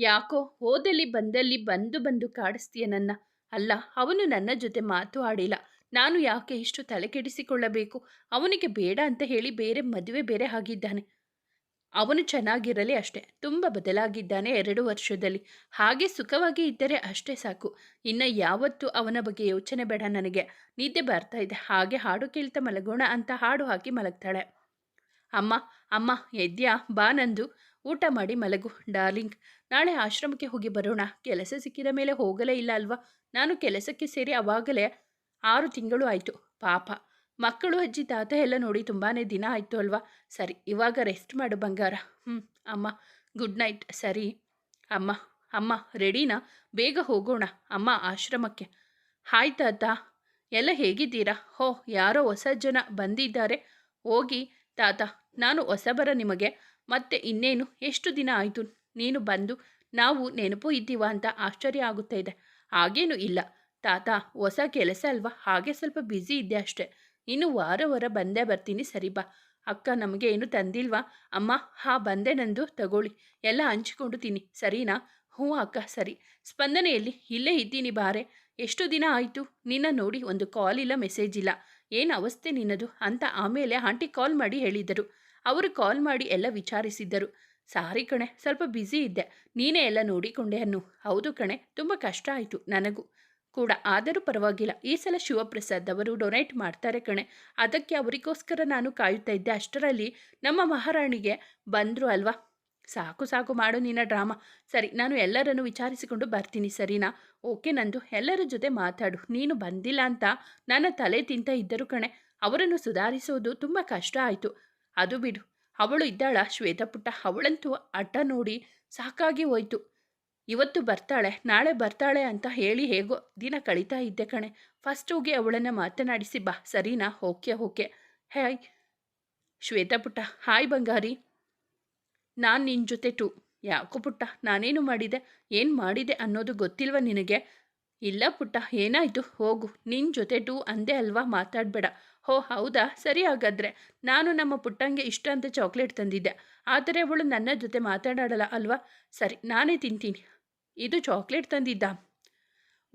ಯಾಕೋ ಹೋದಲ್ಲಿ ಬಂದಲ್ಲಿ ಬಂದು ಬಂದು ಕಾಡಿಸ್ತೀಯ ನನ್ನ. ಅಲ್ಲ, ಅವನು ನನ್ನ ಜೊತೆ ಮಾತು ಆಡಿಲ್ಲ. ನಾನು ಯಾಕೆ ಇಷ್ಟು ತಲೆ ಕೆಡಿಸಿಕೊಳ್ಳಬೇಕು ಅವನಿಗೆ ಬೇಡ ಅಂತ ಹೇಳಿ ಬೇರೆ ಮದುವೆ ಬೇರೆ ಆಗಿದ್ದಾನೆ. ಅವನು ಚೆನ್ನಾಗಿರಲಿ ಅಷ್ಟೇ. ತುಂಬ ಬದಲಾಗಿದ್ದಾನೆ ಎರಡು ವರ್ಷದಲ್ಲಿ. ಹಾಗೆ ಸುಖವಾಗಿ ಇದ್ದರೆ ಅಷ್ಟೇ ಸಾಕು. ಇನ್ನು ಯಾವತ್ತೂ ಅವನ ಬಗ್ಗೆ ಯೋಚನೆ ಬೇಡ ನನಗೆ. ನಿದ್ದೆ ಬರ್ತಾ ಇದೆ. ಹಾಗೆ ಹಾಡು ಕೇಳ್ತಾ ಮಲಗೋಣ ಅಂತ ಹಾಡು ಹಾಕಿ ಮಲಗ್ತಾಳೆ. ಅಮ್ಮ ಅಮ್ಮ, ಎದ್ಯಾ, ಬಾ ನಂದು. ಊಟ ಮಾಡಿ ಮಲಗು, ಡಾರ್ಲಿಂಗ್. ನಾಳೆ ಆಶ್ರಮಕ್ಕೆ ಹೋಗಿ ಬರೋಣ. ಕೆಲಸ ಸಿಕ್ಕಿದ ಮೇಲೆ ಹೋಗಲೇ ಇಲ್ಲ ಅಲ್ವಾ? ನಾನು ಕೆಲಸಕ್ಕೆ ಸೇರಿ ಅವಾಗಲೇ ಆರು ತಿಂಗಳು ಆಯಿತು. ಪಾಪ. ಮಕ್ಕಳು, ಅಜ್ಜಿ, ತಾತ ಎಲ್ಲ ನೋಡಿ ತುಂಬಾ ದಿನ ಆಯಿತು ಅಲ್ವಾ? ಸರಿ, ಇವಾಗ ರೆಸ್ಟ್ ಮಾಡು ಬಂಗಾರ. ಹ್ಞೂ ಅಮ್ಮ. Good night. ಸರಿ. ಅಮ್ಮ ಅಮ್ಮ, ರೆಡಿನಾ? ಬೇಗ ಹೋಗೋಣ. ಅಮ್ಮ, ಆಶ್ರಮಕ್ಕೆ. ಹಾಯ್, ತಾತ. ಎಲ್ಲ ಹೇಗಿದ್ದೀರಾ? ಹೋ, ಯಾರೋ ಹೊಸ ಜನ ಬಂದಿದ್ದಾರೆ. ಹೋಗಿ, ತಾತ. ನಾನು ಹೊಸಬರ ನಿಮಗೆ. ಮತ್ತೆ ಇನ್ನೇನು? ಎಷ್ಟು ದಿನ ಆಯಿತು? ನೀನು ಬಂದು? ನಾವು ನೆನಪು ಇದ್ದೀವ ಅಂತ ಆಶ್ಚರ್ಯ ಆಗುತ್ತಾ ಇದೆ. ಹಾಗೇನು ಇಲ್ಲ. ತಾತ, ಹೊಸ ಕೆಲಸ ಅಲ್ವಾ? ಹಾಗೆ ಸ್ವಲ್ಪ ಬ್ಯುಸಿ ಇದ್ದೆ ಅಷ್ಟೆ. ಇನ್ನು ವಾರ ವಾರ ಬಂದೇ ಬರ್ತೀನಿ, ಸರಿ ಬಾ. ಅಕ್ಕ ನಮಗೆ ಏನು ತಂದಿಲ್ವಾ? ಅಮ್ಮ, ಹಾ, ಬಂದೆ ನಂದು. ತಗೊಳ್ಳಿ. ಎಲ್ಲ ಹಂಚಿಕೊಂಡು ತಿನ್ನಿ. ಸರಿನಾ? ಹ್ಞೂ ಅಕ್ಕ, ಸರಿ. ಸ್ಪಂದನೆಯಲ್ಲಿ, ಇಲ್ಲೇ ಇದ್ದೀನಿ ಬಾರೆ. ಎಷ್ಟು ದಿನ ಆಯಿತು? ನಿನ್ನ ನೋಡಿ ಒಂದು ಕಾಲ್ ಇಲ್ಲ ಮೆಸೇಜ್ ಇಲ್ಲ. ಏನು ಅವಸ್ಥೆ ನಿನ್ನದು? ಅಂತ ಆಮೇಲೆ ಆಂಟಿ ಕಾಲ್ ಮಾಡಿ ಹೇಳಿದರು. ಅವರು ಕಾಲ್ ಮಾಡಿ ಎಲ್ಲ ವಿಚಾರಿಸಿದ್ದರು. ಸಾರಿ ಕಣೆ, ಸ್ವಲ್ಪ ಬ್ಯುಸಿ ಇದ್ದೆ. ನೀನೇ ಎಲ್ಲ ನೋಡಿಕೊಂಡೆ ಅನ್ನು. ಹೌದು ಕಣೆ, ತುಂಬ ಕಷ್ಟ ಆಯಿತು ನನಗೂ. ಕೂಡ ಆದರೂ ಪರವಾಗಿಲ್ಲ. ಈ ಸಲ ಶಿವಪ್ರಸಾದ್ ಅವರು ಡೊನೇಟ್ ಮಾಡ್ತಾರೆ ಕಣೆ. ಅದಕ್ಕೆ ಅವರಿಗೋಸ್ಕರ ನಾನು ಕಾಯುತ್ತಾ ಇದ್ದೆ. ಅಷ್ಟರಲ್ಲಿ ನಮ್ಮ ಮಹಾರಾಣಿಗೆ ಬಂದರು ಅಲ್ವಾ? ಸಾಕು ಸಾಕು ಮಾಡು ನಿನ್ನ ಡ್ರಾಮಾ. ಸರಿ, ನಾನು ಎಲ್ಲರನ್ನು ವಿಚಾರಿಸಿಕೊಂಡು ಬರ್ತೀನಿ, ಸರಿನಾ? ಓಕೆ ನಂದು. ಎಲ್ಲರ ಜೊತೆ ಮಾತಾಡು. ನೀನು ಬಂದಿಲ್ಲ ಅಂತ ನನ್ನ ತಲೆ ತಿಂತ ಇದ್ದರು ಕಣೆ. ಅವರನ್ನು ಸುಧಾರಿಸೋದು ತುಂಬ ಕಷ್ಟ ಆಯಿತು. ಅದು ಬಿಡು. ಅವಳು ಇದ್ದಾಳ ಶ್ವೇತಪುಟ್ಟ ಅವಳಂತೂ ಅಡ್ಡ ನೋಡಿ ಸಾಕಾಗಿ ಹೋಯ್ತು. ಇವತ್ತು ಬರ್ತಾಳೆ, ನಾಳೆ ಬರ್ತಾಳೆ ಅಂತ ಹೇಳಿ ಹೇಗೋ ದಿನ ಕಳೀತಾ ಇದ್ದೆ ಕಣೆ. ಫಸ್ಟ್ ಹೋಗಿ ಅವಳನ್ನು ಮಾತನಾಡಿಸಿ ಬಾ, ಸರಿನಾ? Okay okay. ಹಾಯ್. ಶ್ವೇತಪುಟ್ಟ ಹಾಯ್ ಬಂಗಾರಿ. ನಾನು ನಿನ್ನ ಜೊತೆ ಟು. ಯಾಕೋ ಪುಟ್ಟ, ನಾನೇನು ಮಾಡಿದೆ? ಏನು ಮಾಡಿದೆ ಅನ್ನೋದು ಗೊತ್ತಿಲ್ವ ನಿನಗೆ? ಇಲ್ಲ ಪುಟ್ಟ, ಏನಾಯಿತು? ಹೋಗು ನಿನ್ನ ಜೊತೆ ಟು ಅಂದೆ ಅಲ್ವಾ ಮಾತಾಡಬೇಡ. ಹೋ ಹೌದಾ? ಸರಿ ಹಾಗಾದರೆ. ನಾನು ನಮ್ಮ ಪುಟ್ಟಂಗೆ ಇಷ್ಟ ಅಂತ ಚಾಕ್ಲೇಟ್ ತಂದಿದ್ದೆ. ಆದರೆ ಅವಳು ನನ್ನ ಜೊತೆ ಮಾತಾಡಲ್ಲ ಅಲ್ವಾ? ಸರಿ, ನಾನೇ ತಿಂತೀನಿ. ಇದು ಚಾಕ್ಲೇಟ್ ತಂದಿದ್ದ.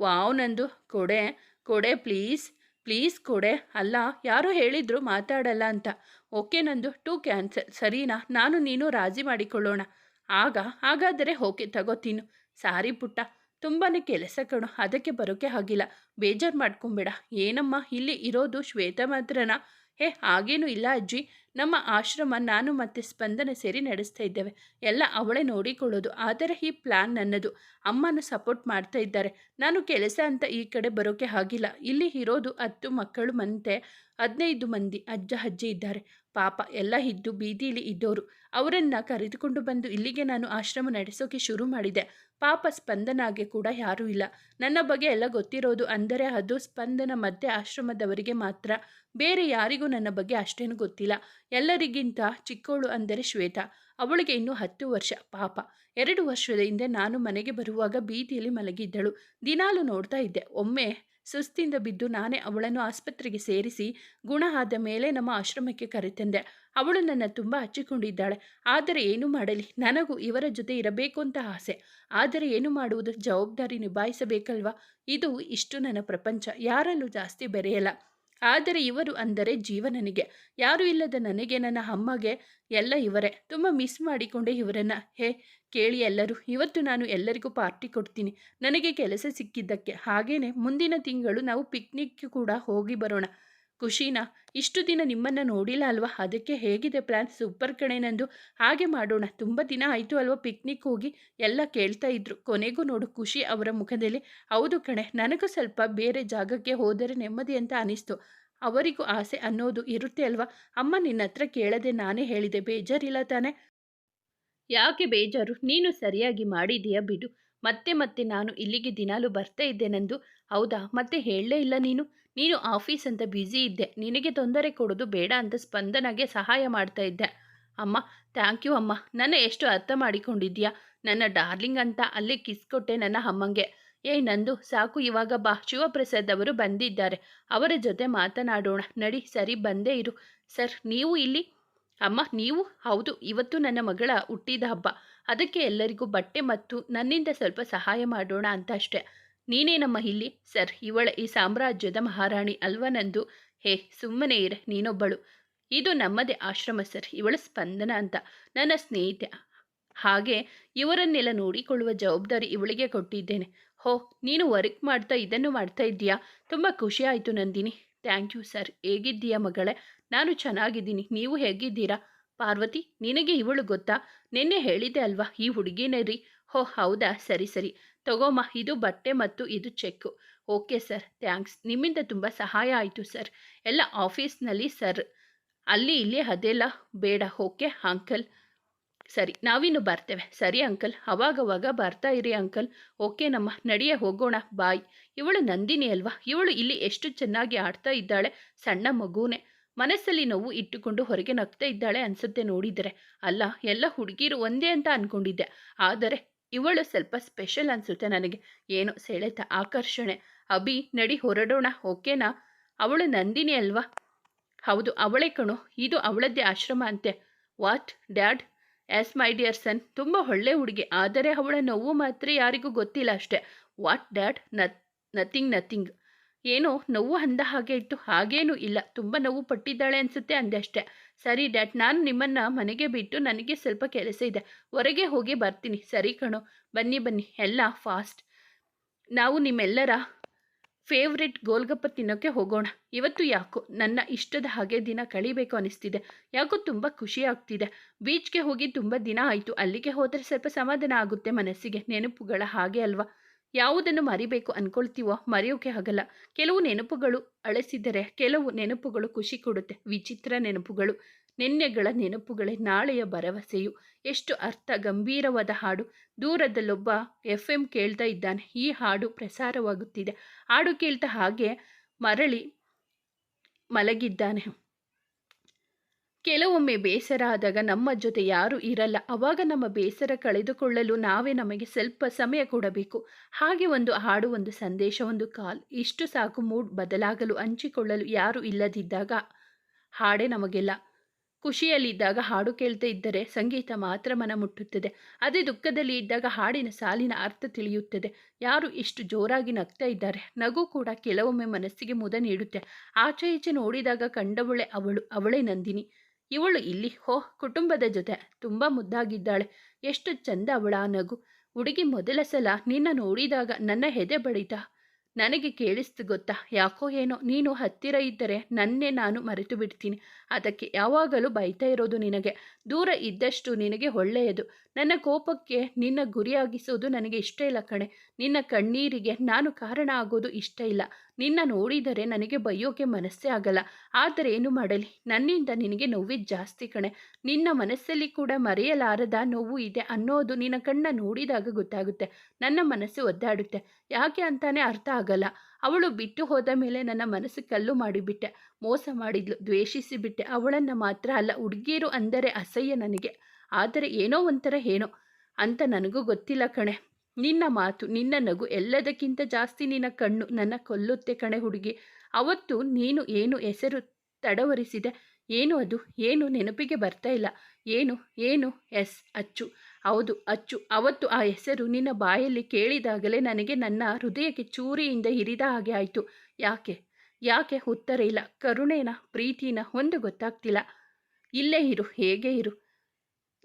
ವಾವ್, ನಂದು. ಕೊಡೆ ಕೊಡೆ, ಪ್ಲೀಸ್. ಪ್ಲೀಸ್, ಕೊಡೆ. ಅಲ್ಲ, ಯಾರು ಹೇಳಿದ್ರು ಮಾತಾಡಲ್ಲ ಅಂತ. ಓಕೆ, ನಂದು. ಟು ಕ್ಯಾನ್ಸಲ್ ಸರಿನಾ? ನಾನು, ನೀನು ರಾಜಿ ಮಾಡಿಕೊಳ್ಳೋಣ. ಆಗ, ಹಾಗಾದರೆ ಓಕೆ ತಗೋತೀನು ಸಾರಿ ಪುಟ್ಟ. ತುಂಬಾ ಕೆಲಸ ಕಣೋ, ಅದಕ್ಕೆ ಬರೋಕೆ ಆಗಿಲ್ಲ. ಬೇಜಾರು ಮಾಡ್ಕೊಂಬೇಡ. ಏನಮ್ಮ, ಇಲ್ಲಿ ಇರೋದು ಶ್ವೇತ ಮಾತ್ರನಾ? ಹೇ, ಹಾಗೇನೂ ಇಲ್ಲ ಅಜ್ಜಿ. ನಮ್ಮ ಆಶ್ರಮ ನಾನು ಮತ್ತೆ ಸ್ಪಂದನ ಸೇರಿ ನಡೆಸ್ತಾ ಇದ್ದೇವೆ. ಎಲ್ಲ ಅವಳೇ ನೋಡಿಕೊಳ್ಳೋದು. ಆದರೆ ಈ ಪ್ಲಾನ್ ನನ್ನದು. ಅಮ್ಮನ ಸಪೋರ್ಟ್ ಮಾಡ್ತಾ ಇದ್ದಾರೆ. ನಾನು ಕೆಲಸ ಅಂತ ಈ ಕಡೆ ಬರೋಕೆ ಆಗಿಲ್ಲ. ಇಲ್ಲಿ ಇರೋದು ಹತ್ತು ಮಕ್ಕಳು ಮಂತೆ, ಹದಿನೈದು ಮಂದಿ ಅಜ್ಜ ಅಜ್ಜಿ ಇದ್ದಾರೆ. ಪಾಪ, ಎಲ್ಲ ಇದ್ದು ಬೀದಿಲಿ ಇದ್ದೋರು. ಅವರನ್ನು ಕರೆದುಕೊಂಡು ಬಂದು ಇಲ್ಲಿಗೆ ನಾನು ಆಶ್ರಮ ನಡೆಸೋಕೆ ಶುರು ಮಾಡಿದೆ. ಪಾಪ ಸ್ಪಂದನಾಗೆ ಕೂಡ ಯಾರೂ ಇಲ್ಲ. ನನ್ನ ಬಗ್ಗೆ ಎಲ್ಲ ಗೊತ್ತಿರೋದು ಅಂದರೆ ಅದು ಸ್ಪಂದನ ಮಧ್ಯೆ ಆಶ್ರಮದವರಿಗೆ ಮಾತ್ರ. ಬೇರೆ ಯಾರಿಗೂ ನನ್ನ ಬಗ್ಗೆ ಅಷ್ಟೇನು ಗೊತ್ತಿಲ್ಲ. ಎಲ್ಲರಿಗಿಂತ ಚಿಕ್ಕವಳು ಅಂದರೆ ಶ್ವೇತಾ. ಅವಳಿಗೆ ಇನ್ನೂ ಹತ್ತು ವರ್ಷ. ಪಾಪ. ಎರಡು ವರ್ಷದ ಹಿಂದೆ ನಾನು ಮನೆಗೆ ಬರುವಾಗ ಬೀದಿಯಲ್ಲಿ ಮಲಗಿದ್ದಳು. ದಿನಾಲು ನೋಡ್ತಾ ಇದ್ದೆ. ಒಮ್ಮೆ ಸುಸ್ತಿಂದ ಬಿದ್ದು ನಾನೇ ಅವಳನ್ನು ಆಸ್ಪತ್ರೆಗೆ ಸೇರಿಸಿ ಗುಣ ಆದ ಮೇಲೆ ನಮ್ಮ ಆಶ್ರಮಕ್ಕೆ ಕರೆತಂದೆ. ಅವಳು ನನ್ನ ತುಂಬ ಹಚ್ಚಿಕೊಂಡಿದ್ದಾಳೆ. ಆದರೆ ಏನು ಮಾಡಲಿ? ನನಗೂ ಇವರ ಜೊತೆ ಇರಬೇಕು ಅಂತ ಆಸೆ. ಆದರೆ ಏನು ಮಾಡುವುದು? ಜವಾಬ್ದಾರಿ ನಿಭಾಯಿಸಬೇಕಲ್ವಾ? ಇದು ಇಷ್ಟು ನನ್ನ ಪ್ರಪಂಚ. ಯಾರಲ್ಲೂ ಜಾಸ್ತಿ ಬೆರೆಯಲ್ಲ. ಆದರೆ ಇವರು ಅಂದರೆ ಜೀವನನಿಗೆ ಯಾರೂ ಇಲ್ಲದ ನನಗೆ, ನನ್ನ ಅಮ್ಮಗೆ ಎಲ್ಲ ಇವರೇ. ತುಂಬ ಮಿಸ್ ಮಾಡಿಕೊಂಡೆ ಇವರನ್ನು. ಹೇ, ಕೇಳಿ ಎಲ್ಲರೂ. ಇವತ್ತು ನಾನು ಎಲ್ಲರಿಗೂ ಪಾರ್ಟಿ ಕೊಡ್ತೀನಿ. ನನಗೆ ಕೆಲಸ ಸಿಕ್ಕಿದ್ದಕ್ಕೆ. ಹಾಗೇನೆ ಮುಂದಿನ ತಿಂಗಳು ನಾವು ಪಿಕ್ನಿಕ್ ಕೂಡ ಹೋಗಿ ಬರೋಣ. ಖುಷಿನಾ, ಇಷ್ಟು ದಿನ ನಿಮ್ಮನ್ನು ನೋಡಿಲ್ಲ ಅಲ್ವಾ? ಅದಕ್ಕೆ ಹೇಗಿದೆ ಪ್ಲ್ಯಾನ್ ಸೂಪರ್ ಕಣೆ ನಂದು. ಹಾಗೆ ಮಾಡೋಣ. ತುಂಬ ದಿನ ಆಯಿತು ಅಲ್ವಾ ಪಿಕ್ನಿಕ್ ಹೋಗಿ? ಎಲ್ಲ ಕೇಳ್ತಾ ಇದ್ರು. ಕೊನೆಗೂ ನೋಡು ಖುಷಿ ಅವರ ಮುಖದಲ್ಲಿ. ಹೌದು ಕಣೆ, ನನಗೂ ಸ್ವಲ್ಪ ಬೇರೆ ಜಾಗಕ್ಕೆ ಹೋದರೆ ನೆಮ್ಮದಿ ಅಂತ ಅನಿಸ್ತು. ಅವರಿಗೂ ಆಸೆ ಅನ್ನೋದು ಇರುತ್ತೆ ಅಲ್ವಾ? ಅಮ್ಮ ನಿನ್ನ ಹತ್ರ ಕೇಳದೆ ನಾನೇ ಹೇಳಿದೆ. ಬೇಜಾರಿಲ್ಲ ತಾನೆ? ಯಾಕೆ ಬೇಜಾರು? ನೀನು ಸರಿಯಾಗಿ ಮಾಡಿದೀಯ ಬಿಡು. ಮತ್ತೆ ಮತ್ತೆ ನಾನು ಇಲ್ಲಿಗೆ ದಿನಾಲು ಬರ್ತಾ ಇದ್ದೆ ನಂದು. ಹೌದಾ? ಮತ್ತೆ ಹೇಳಲೇ ಇಲ್ಲ ನೀನು? ನೀನು ಆಫೀಸ್ ಅಂತ ಬ್ಯುಸಿ ಇದ್ದೆ. ನಿನಗೆ ತೊಂದರೆ ಕೊಡೋದು ಬೇಡ ಅಂತ ಸ್ಪಂದನಾಗೆ ಸಹಾಯ ಮಾಡ್ತಾ ಇದ್ದೆ. ಅಮ್ಮ, ಥ್ಯಾಂಕ್ ಯು ಅಮ್ಮ. ನನ್ನ ಎಷ್ಟು ಅರ್ಥ ಮಾಡಿಕೊಂಡಿದ್ಯಾ ನನ್ನ ಡಾರ್ಲಿಂಗ್ ಅಂತ ಅಲ್ಲೇ ಕಿಸ್ ಕೊಟ್ಟೆ ನನ್ನ ಅಮ್ಮಂಗೆ. ಏಯ್ ನಂದು, ಸಾಕು ಇವಾಗ ಬಾ. ಶಿವಪ್ರಸಾದ್ ಅವರು ಬಂದಿದ್ದಾರೆ. ಅವರ ಜೊತೆ ಮಾತನಾಡೋಣ. ನಡಿ, ಸರಿ, ಬಂದೇ ಇರು. ಸರ್, ನೀವು ಇಲ್ಲಿ? ಅಮ್ಮ, ನೀವು? ಹೌದು, ಇವತ್ತು ನನ್ನ ಮಗಳ ಹುಟ್ಟಿದ ಹಬ್ಬ. ಅದಕ್ಕೆ ಎಲ್ಲರಿಗೂ ಬಟ್ಟೆ ಮತ್ತು ನನ್ನಿಂದ ಸ್ವಲ್ಪ ಸಹಾಯ ಮಾಡೋಣ ಅಂತ ಅಷ್ಟೆ. ನೀನೇನಮ್ಮ ಇಲ್ಲಿ. ಸರ್, ಇವಳ ಈ ಸಾಮ್ರಾಜ್ಯದ ಮಹಾರಾಣಿ ಅಲ್ವನಂದು. ಹೇ, ಸುಮ್ಮನೆ ಇರ, ನೀನೊಬ್ಬಳು. ಇದು ನಮ್ಮದೇ ಆಶ್ರಮ ಸರ್, ಇವಳ ಸ್ಪಂದನ ಅಂತ. ನನ್ನ ಸ್ನೇಹಿತೆ. ಹಾಗೆ ಇವರನ್ನೆಲ್ಲ ನೋಡಿಕೊಳ್ಳುವ ಜವಾಬ್ದಾರಿ ಇವಳಿಗೆ ಕೊಟ್ಟಿದ್ದೇನೆ. ಹೋ, ನೀನು ವರ್ಕ್ ಮಾಡ್ತಾ ಇದನ್ನು ಮಾಡ್ತಾ ಇದ್ದೀಯಾ? ತುಂಬ ಖುಷಿ ಆಯಿತು ನಂದಿನಿ. Thank you sir. ಹೇಗಿದ್ದೀಯಾ ಮಗಳೇ? ನಾನು ಚೆನ್ನಾಗಿದ್ದೀನಿ. ನೀವು ಹೇಗಿದ್ದೀರಾ? ಪಾರ್ವತಿ, ನಿನಗೆ ಇವಳು ಗೊತ್ತಾ? ನಿನ್ನೆ ಹೇಳಿದೆ ಅಲ್ವಾ, ಈ ಹುಡುಗಿನೇ ರೀ? ಹೋ, ಹೌದಾ? ಸರಿ ಸರಿ. ತಗೋಮ್ಮ ಇದು ಬಟ್ಟೆ ಮತ್ತು ಇದು ಚೆಕ್ಕು. Okay sir, thanks. ನಿಮ್ಮಿಂದ ತುಂಬ ಸಹಾಯ ಆಯಿತು ಸರ್. ಎಲ್ಲ ಆಫೀಸ್ನಲ್ಲಿ ಸರ್, ಅಲ್ಲಿ ಇಲ್ಲಿ ಅದೆಲ್ಲ ಬೇಡ, ಓಕೆ ಅಂಕಲ್? ಸರಿ, ನಾವಿನ್ನು ಬರ್ತೇವೆ. ಸರಿ ಅಂಕಲ್, ಅವಾಗವಾಗ ಬರ್ತಾ ಇರಿ ಅಂಕಲ್. ಓಕೆ ನಮ್ಮ, ನಡೆಯ ಹೋಗೋಣ, ಬಾಯ್. ಇವಳು ನಂದಿನಿ ಅಲ್ವಾ? ಇವಳು ಇಲ್ಲಿ ಎಷ್ಟು ಚೆನ್ನಾಗಿ ಆಡ್ತಾ ಇದ್ದಾಳೆ, ಸಣ್ಣ ಮಗುನೇ. ಮನಸ್ಸಲ್ಲಿ ನೋವು ಇಟ್ಟುಕೊಂಡು ಹೊರಗೆ ನಗ್ತಾ ಇದ್ದಾಳೆ ಅನ್ಸುತ್ತೆ ನೋಡಿದರೆ. ಅಲ್ಲ, ಎಲ್ಲ ಹುಡುಗಿರು ಒಂದೇ ಅಂತ ಅನ್ಕೊಂಡಿದ್ದೆ. ಆದರೆ ಇವಳು ಸ್ವಲ್ಪ ಸ್ಪೆಷಲ್ ಅನ್ಸುತ್ತೆ ನನಗೆ. ಏನು ಸೆಳೆತ ಆಕರ್ಷಣೆ. ಅಭಿ, ನಡಿ ಹೊರಡೋಣ. ಓಕೆನಾ? ಅವಳು ನಂದಿನಿ ಅಲ್ವಾ? ಹೌದು, ಅವಳೇ ಕಣೋ. ಇದು ಅವಳದ್ದೇ ಆಶ್ರಮ ಅಂತೆ. What? Dad? Yes, my dear son. ತುಂಬ ಒಳ್ಳೆ ಹುಡುಗಿ. ಆದರೆ ಅವಳ ನೋವು ಮಾತ್ರ ಯಾರಿಗೂ ಗೊತ್ತಿಲ್ಲ ಅಷ್ಟೆ. What, dad? Nothing nothing. ಏನೋ ನೋವು ಅಂದ ಹಾಗೆ ಇತ್ತು. ಹಾಗೇನೂ ಇಲ್ಲ. ತುಂಬ ನೋವು ಪಟ್ಟಿದ್ದಾಳೆ ಅನಿಸುತ್ತೆ ಅಂದೆ ಅಷ್ಟೆ. ಸರಿ, ಡ್ಯಾಡ್, ನಾನು ನಿಮ್ಮನ್ನು ಮನೆಗೆ ಬಿಟ್ಟು ನನಗೆ ಸ್ವಲ್ಪ ಕೆಲಸ ಇದೆ. ಹೊರಗೆ ಹೋಗಿ ಬರ್ತೀನಿ. ಸರಿ ಕಣೋ. ಬನ್ನಿ ಬನ್ನಿ. ಎಲ್ಲ ಫಾಸ್ಟ್ ನಾವು ನಿಮ್ಮೆಲ್ಲರ ಫೇವ್ರೆಟ್ ಗೋಲ್ಗಪ್ಪ ತಿನ್ನೋಕ್ಕೆ ಹೋಗೋಣ. ಇವತ್ತು ಯಾಕೋ ನನ್ನ ಇಷ್ಟದ ಹಾಗೆ ದಿನ ಕಳಿಬೇಕು ಅನಿಸ್ತಿದೆ. ಯಾಕೋ ತುಂಬ ಖುಷಿ ಆಗ್ತಿದೆ. ಬೀಚ್ಗೆ ಹೋಗಿ ತುಂಬ ದಿನ ಆಯಿತು. ಅಲ್ಲಿಗೆ ಹೋದರೆ ಸ್ವಲ್ಪ ಸಮಾಧಾನ ಆಗುತ್ತೆ ಮನಸ್ಸಿಗೆ. ನೆನಪುಗಳ ಹಾಗೆ ಅಲ್ವಾ? ಯಾವುದನ್ನು ಮರಿಬೇಕು ಅನ್ಕೊಳ್ತೀವೋ ಮರೆಯೋಕೆ ಆಗಲ್ಲ. ಕೆಲವು ನೆನಪುಗಳು ಅಳಿಸಿದರೆ ಕೆಲವು ನೆನಪುಗಳು ಖುಷಿ ಕೊಡುತ್ತೆ. ವಿಚಿತ್ರ ನೆನಪುಗಳು, ನಿನ್ನೆಗಳ ನೆನಪುಗಳೇ ನಾಳೆಯ ಭರವಸೆಯು. ಎಷ್ಟು ಅರ್ಥ, ಗಂಭೀರವಾದ ಹಾಡು. ದೂರದಲ್ಲೊಬ್ಬ ಎಫ್ ಎಂ ಕೇಳ್ತಾ ಇದ್ದಾನೆ. ಈ ಹಾಡು ಪ್ರಸಾರವಾಗುತ್ತಿದೆ. ಹಾಡು ಕೇಳ್ತಾ ಹಾಗೆ ಮರಳಿ ಮಲಗಿದ್ದಾನೆ. ಕೆಲವೊಮ್ಮೆ ಬೇಸರ ಆದಾಗ ನಮ್ಮ ಜೊತೆ ಯಾರೂ ಇರಲ್ಲ. ಅವಾಗ ನಮ್ಮ ಬೇಸರ ಕಳೆದುಕೊಳ್ಳಲು ನಾವೇ ನಮಗೆ ಸ್ವಲ್ಪ ಸಮಯ ಕೊಡಬೇಕು. ಹಾಗೆ ಒಂದು ಹಾಡು, ಒಂದು ಸಂದೇಶ, ಒಂದು ಕಾಲ್, ಇಷ್ಟು ಸಾಕು ಮೂಡ್ ಬದಲಾಗಲು, ಹಂಚಿಕೊಳ್ಳಲು ಯಾರೂ ಇಲ್ಲದಿದ್ದಾಗ ಹಾಡೇ ನಮಗೆಲ್ಲ. ಖುಷಿಯಲ್ಲಿದ್ದಾಗ ಹಾಡು ಕೇಳ್ತಾ ಇದ್ದರೆ ಸಂಗೀತ ಮಾತ್ರ ಮನ ಮುಟ್ಟುತ್ತದೆ. ಅದೇ ದುಃಖದಲ್ಲಿ ಇದ್ದಾಗ ಹಾಡಿನ ಸಾಲಿನ ಅರ್ಥ ತಿಳಿಯುತ್ತದೆ. ಯಾರು ಇಷ್ಟು ಜೋರಾಗಿ ನಗ್ತಾ ಇದ್ದಾರೆ. ನಗು ಕೂಡ ಕೆಲವೊಮ್ಮೆ ಮನಸ್ಸಿಗೆ ಮುದ ನೀಡುತ್ತೆ. ಆಚೆ ಈಚೆ ನೋಡಿದಾಗ ಕಂಡವಳೆ ಅವಳು, ಅವಳೇ ನಂದಿನಿ. ಇವಳು ಇಲ್ಲಿ, ಹೋ, ಕುಟುಂಬದ ಜೊತೆ ತುಂಬ ಮುದ್ದಾಗಿದ್ದಾಳೆ. ಎಷ್ಟು ಚಂದ ಅವಳ ನಗು. ಹುಡುಗಿ ಮೊದಲ ಸಲ ನಿನ್ನ ನೋಡಿದಾಗ ನನ್ನ ಹೆದೆ ಬಡಿತ. ನನಗೆ ಕೇಳಿಸ್ತು ಗೊತ್ತಾ? ಯಾಕೋ ಏನೋ, ನೀನು ಹತ್ತಿರ ಇದ್ದರೆ ನನ್ನೇ ನಾನು ಮರೆತು ಬಿಡ್ತೀನಿ. ಅದಕ್ಕೆ ಯಾವಾಗಲೂ ಬೈತಾ ಇರೋದು ನಿನಗೆ. ದೂರ ಇದ್ದಷ್ಟು ನಿನಗೆ ಒಳ್ಳೆಯದು. ನನ್ನ ಕೋಪಕ್ಕೆ ನಿನ್ನ ಗುರಿಯಾಗಿಸೋದು ನನಗೆ ಇಷ್ಟ ಇಲ್ಲ ಕಣೆ. ನಿನ್ನ ಕಣ್ಣೀರಿಗೆ ನಾನು ಕಾರಣ ಆಗೋದು ಇಷ್ಟ ಇಲ್ಲ. ನಿನ್ನ ನೋಡಿದರೆ ನನಗೆ ಬೈಯೋಕೆ ಮನಸ್ಸೇ ಆಗಲ್ಲ. ಆದರೆ ಏನು ಮಾಡಲಿ? ನನ್ನಿಂದ ನಿನಗೆ ನೋವಿದ್ದು ಜಾಸ್ತಿ ಕಣೆ. ನಿನ್ನ ಮನಸ್ಸಲ್ಲಿ ಕೂಡ ಮರೆಯಲಾರದ ನೋವು ಇದೆ ಅನ್ನೋದು ನಿನ್ನ ಕಣ್ಣ ನೋಡಿದಾಗ ಗೊತ್ತಾಗುತ್ತೆ. ನನ್ನ ಮನಸ್ಸು ಒದ್ದಾಡುತ್ತೆ. ಯಾಕೆ ಅಂತಾನೆ ಅರ್ಥ ಆಗಲ್ಲ. ಅವಳು ಬಿಟ್ಟು ಹೋದ ಮೇಲೆ ನನ್ನ ಮನಸ್ಸು ಕಲ್ಲು ಮಾಡಿಬಿಟ್ಟೆ. ಮೋಸ ಮಾಡಿದ್ಲು, ದ್ವೇಷಿಸಿಬಿಟ್ಟೆ. ಅವಳನ್ನು ಮಾತ್ರ ಅಲ್ಲ ಹುಡುಗಿಯರು ಅಂದರೆ ಅಸಹ್ಯ ನನಗೆ. ಆದರೆ ಏನೋ ಒಂಥರ ಏನೋ ಅಂತ ನನಗೂ ಗೊತ್ತಿಲ್ಲ ಕಣೆ. ನಿನ್ನ ಮಾತು, ನಿನ್ನ ನಗು ಎಲ್ಲದಕ್ಕಿಂತ ಜಾಸ್ತಿ ನಿನ್ನ ಕಣ್ಣು ನನ್ನ ಕೊಲ್ಲುತ್ತೆ ಕಣೆ ಹುಡುಗಿ. ಅವತ್ತು ನೀನು ಏನು ಹೆಸರು ತಡವರಿಸಿದೆ? ಏನು ಅದು? ಏನು ನೆನಪಿಗೆ ಬರ್ತಾ ಇಲ್ಲ? ಏನು? ಏನು? ಎಸ್, ಅಚ್ಚು. ಹೌದು, ಅಚ್ಚು. ಅವತ್ತು ಆ ಹೆಸರು ನಿನ್ನ ಬಾಯಲ್ಲಿ ಕೇಳಿದಾಗಲೇ ನನಗೆ ನನ್ನ ಹೃದಯಕ್ಕೆ ಚೂರಿಯಿಂದ ಹಿರಿದ ಹಾಗೆ ಆಯಿತು. ಯಾಕೆ? ಯಾಕೆ? ಉತ್ತರ ಇಲ್ಲ. ಕರುಣೇನ, ಪ್ರೀತಿನ ಒಂದು ಗೊತ್ತಾಗ್ತಿಲ್ಲ. ಇಲ್ಲೇ ಇರು, ಹೇಗೆ ಇರು.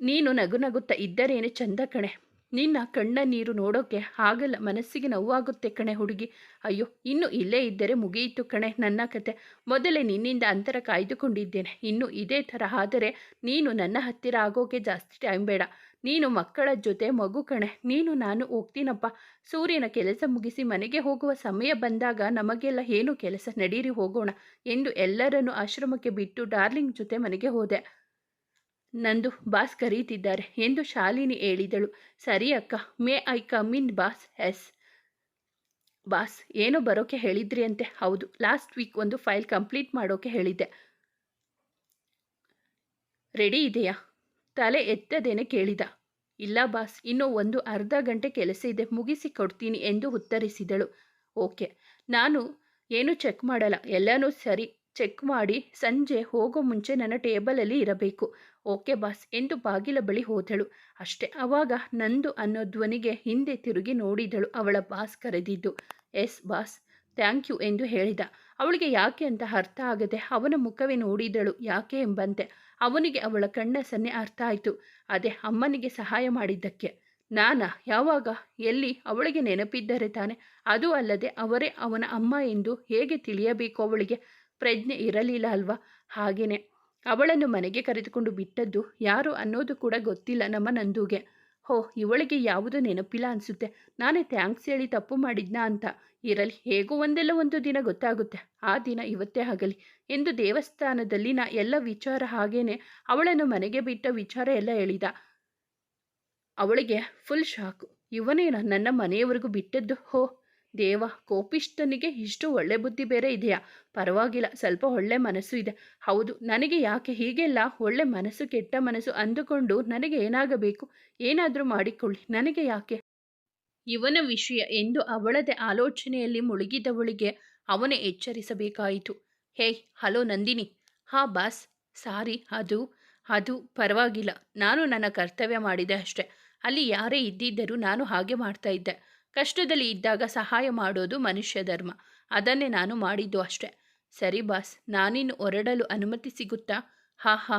ನೀನು ನಗು ನಗುತ್ತಾ ಇದ್ದರೇನು ಚಂದ ಕಣೆ. ನಿನ್ನ ಕಣ್ಣ ನೀರು ನೋಡೋಕೆ ಆಗಲ್ಲ ಮನಸ್ಸಿಗೆ ನೋವಾಗುತ್ತೆ ಕಣೆ ಹುಡುಗಿ. ಅಯ್ಯೋ, ಇನ್ನು ಇಲ್ಲೇ ಇದ್ದರೆ ಮುಗಿಯಿತು ಕಣೆ ನನ್ನ ಕತೆ. ಮೊದಲೇ ನಿನ್ನಿಂದ ಅಂತರ ಕಾಯ್ದುಕೊಂಡಿದ್ದೇನೆ. ಇನ್ನು ಇದೇ ಥರ ಆದರೆ ನೀನು ನನ್ನ ಹತ್ತಿರ ಆಗೋಕೆ ಜಾಸ್ತಿ ಟೈಮ್ ಬೇಡ. ನೀನು ಮಕ್ಕಳ ಜೊತೆ ಮಗು ಕಣೆ. ನೀನು ನಾನು ಹೋಗ್ತೀನಪ್ಪ. ಸೂರ್ಯನ ಕೆಲಸ ಮುಗಿಸಿ ಮನೆಗೆ ಹೋಗುವ ಸಮಯ ಬಂದಾಗ ನಮಗೆಲ್ಲ ಏನು ಕೆಲಸ? ನಡೀರಿ ಹೋಗೋಣ ಎಂದು ಎಲ್ಲರನ್ನು ಆಶ್ರಮಕ್ಕೆ ಬಿಟ್ಟು ಡಾರ್ಲಿಂಗ್ ಜೊತೆ ಮನೆಗೆ ಹೋದೆ. ನಂದು ಬಾಸ್ ಕರೀತಿದ್ದಾರೆ ಎಂದು ಶಾಲಿನಿ ಹೇಳಿದಳು. ಸರಿ ಅಕ್ಕ, may I come in boss, yes. Boss, ಏನು ಬರೋಕೆ ಹೇಳಿದ್ರಿ ಅಂತೆ. ಹೌದು, ಲಾಸ್ಟ್ ವೀಕ್ ಒಂದು ಫೈಲ್ ಕಂಪ್ಲೀಟ್ ಮಾಡೋಕೆ ಹೇಳಿದ್ದೆ. ರೆಡಿ ಇದೆಯಾ? ತಲೆ ಎತ್ತದೇನೆ ಕೇಳಿದ. ಇಲ್ಲ ಬಾಸ್, ಇನ್ನೂ ಒಂದು ಅರ್ಧ ಗಂಟೆ ಕೆಲಸ ಇದೆ, ಮುಗಿಸಿ ಕೊಡ್ತೀನಿ ಎಂದು ಉತ್ತರಿಸಿದಳು. ಓಕೆ, ನಾನು ಏನು ಚೆಕ್ ಮಾಡಲ್ಲ, ಎಲ್ಲನೂ ಸರಿ. ಚೆಕ್ ಮಾಡಿ ಸಂಜೆ ಹೋಗೋ ಮುಂಚೆ ನನ್ನ ಟೇಬಲಲ್ಲಿ ಇರಬೇಕು. ಓಕೆ ಬಾಸ್ ಎಂದು ಬಾಗಿಲ ಬಳಿ ಹೋದಳು. ಅಷ್ಟೇ ಅವಾಗ ನಂದು ಅನ್ನೋ ಧ್ವನಿಗೆ ಹಿಂದೆ ತಿರುಗಿ ನೋಡಿದಳು ಅವಳ ಬಾಸ್ ಕರೆದಿದ್ದು. ಎಸ್ ಬಾಸ್, ಥ್ಯಾಂಕ್ ಯು ಎಂದು ಹೇಳಿದ. ಅವಳಿಗೆ ಯಾಕೆ ಅಂತ ಅರ್ಥ ಆಗದೆ ಅವನ ಮುಖವೇ ನೋಡಿದಳು. ಯಾಕೆ ಎಂಬಂತೆ ಅವನಿಗೆ ಅವಳ ಕಣ್ಣ ಸನ್ನೆ ಅರ್ಥ ಆಯಿತು. ಅದೇ ಅಮ್ಮನಿಗೆ ಸಹಾಯ ಮಾಡಿದ್ದಕ್ಕೆ. ನಾನಾ, ಯಾವಾಗ, ಎಲ್ಲಿ, ಅವಳಿಗೆ ನೆನಪಿದ್ದರೆ ತಾನೆ. ಅದು ಅಲ್ಲದೆ ಅವರೇ ಅವನ ಅಮ್ಮ ಎಂದು ಹೇಗೆ ತಿಳಿಯಬೇಕು ಅವಳಿಗೆ? ಪ್ರಜ್ಞೆ ಇರಲಿಲ್ಲ ಅಲ್ವಾ? ಹಾಗೇನೆ. ಅವಳನ್ನು ಮನೆಗೆ ಕರೆದುಕೊಂಡು ಬಿಟ್ಟದ್ದು ಯಾರು ಅನ್ನೋದು ಕೂಡ ಗೊತ್ತಿಲ್ಲ ನಮ್ಮ ನಂದುಗೆ. ಹೋ, ಇವಳಿಗೆ ಯಾವುದು ನೆನಪಿಲ್ಲ ಅನಿಸುತ್ತೆ. ನಾನೇ ಥ್ಯಾಂಕ್ಸ್ ಹೇಳಿ ತಪ್ಪು ಮಾಡಿದ್ನಾ ಅಂತ. ಇರಲಿ, ಹೇಗೋ ಒಂದೆಲ್ಲ ಒಂದು ದಿನ ಗೊತ್ತಾಗುತ್ತೆ. ಆ ದಿನ ಇವತ್ತೇ ಆಗಲಿ. ಎಂದು ದೇವಸ್ಥಾನದಲ್ಲಿ ನಾ ಎಲ್ಲ ವಿಚಾರ ಹಾಗೇನೆ ಅವಳನ್ನು ಮನೆಗೆ ಬಿಟ್ಟ ವಿಚಾರ ಎಲ್ಲ ಹೇಳಿದ ಅವಳಿಗೆ ಫುಲ್ ಶಾಕು ಇವನೇನ ನನ್ನ ಮನೆಯವರೆಗೂ ಬಿಟ್ಟದ್ದು? ಹೋ ದೇವ ಕೋಪಿಷ್ಟನಿಗೆ ಇಷ್ಟು ಒಳ್ಳೆ ಬುದ್ಧಿ ಬೇರೆ ಇದೆಯಾ? ಪರವಾಗಿಲ್ಲ, ಸ್ವಲ್ಪ ಒಳ್ಳೆ ಮನಸ್ಸು ಇದೆ. ಹೌದು, ನನಗೆ ಯಾಕೆ ಹೀಗೆಲ್ಲ ಒಳ್ಳೆ ಮನಸ್ಸು, ಕೆಟ್ಟ ಮನಸ್ಸು ಅಂದುಕೊಂಡು ನನಗೆ ಏನಾಗಬೇಕು? ಏನಾದರೂ ಮಾಡಿಕೊಳ್ಳಿ, ನನಗೆ ಯಾಕೆ? ಇವನ ವಿಷಯ ಎಂದು ಅವಳದೇ ಆಲೋಚನೆಯಲ್ಲಿ ಮುಳುಗಿದವಳಿಗೆ ಅವನೇ ಎಚ್ಚರಿಸಬೇಕಾಯಿತು. ಹೇಯ್, ಹಲೋ ನಂದಿನಿ. ಹಾ ಬಾಸ್, ಸಾರಿ, ಅದು ಅದು ಪರವಾಗಿಲ್ಲ. ನಾನು ನನ್ನ ಕರ್ತವ್ಯ ಮಾಡಿದೆ ಅಷ್ಟೆ. ಅಲ್ಲಿ ಯಾರೇ ಇದ್ದಿದ್ದರೂ ನಾನು ಹಾಗೆ ಮಾಡ್ತಾ ಇದ್ದೆ. ಕಷ್ಟದಲ್ಲಿ ಇದ್ದಾಗ ಸಹಾಯ ಮಾಡೋದು ಮನುಷ್ಯ ಧರ್ಮ. ಅದನ್ನೇ ನಾನು ಮಾಡಿದ್ದು ಅಷ್ಟೆ. ಸರಿ ಬಾಸ್, ನಾನಿನ್ನು ಹೊರಡಲು ಅನುಮತಿ ಸಿಗುತ್ತಾ? ಹಾ ಹಾ.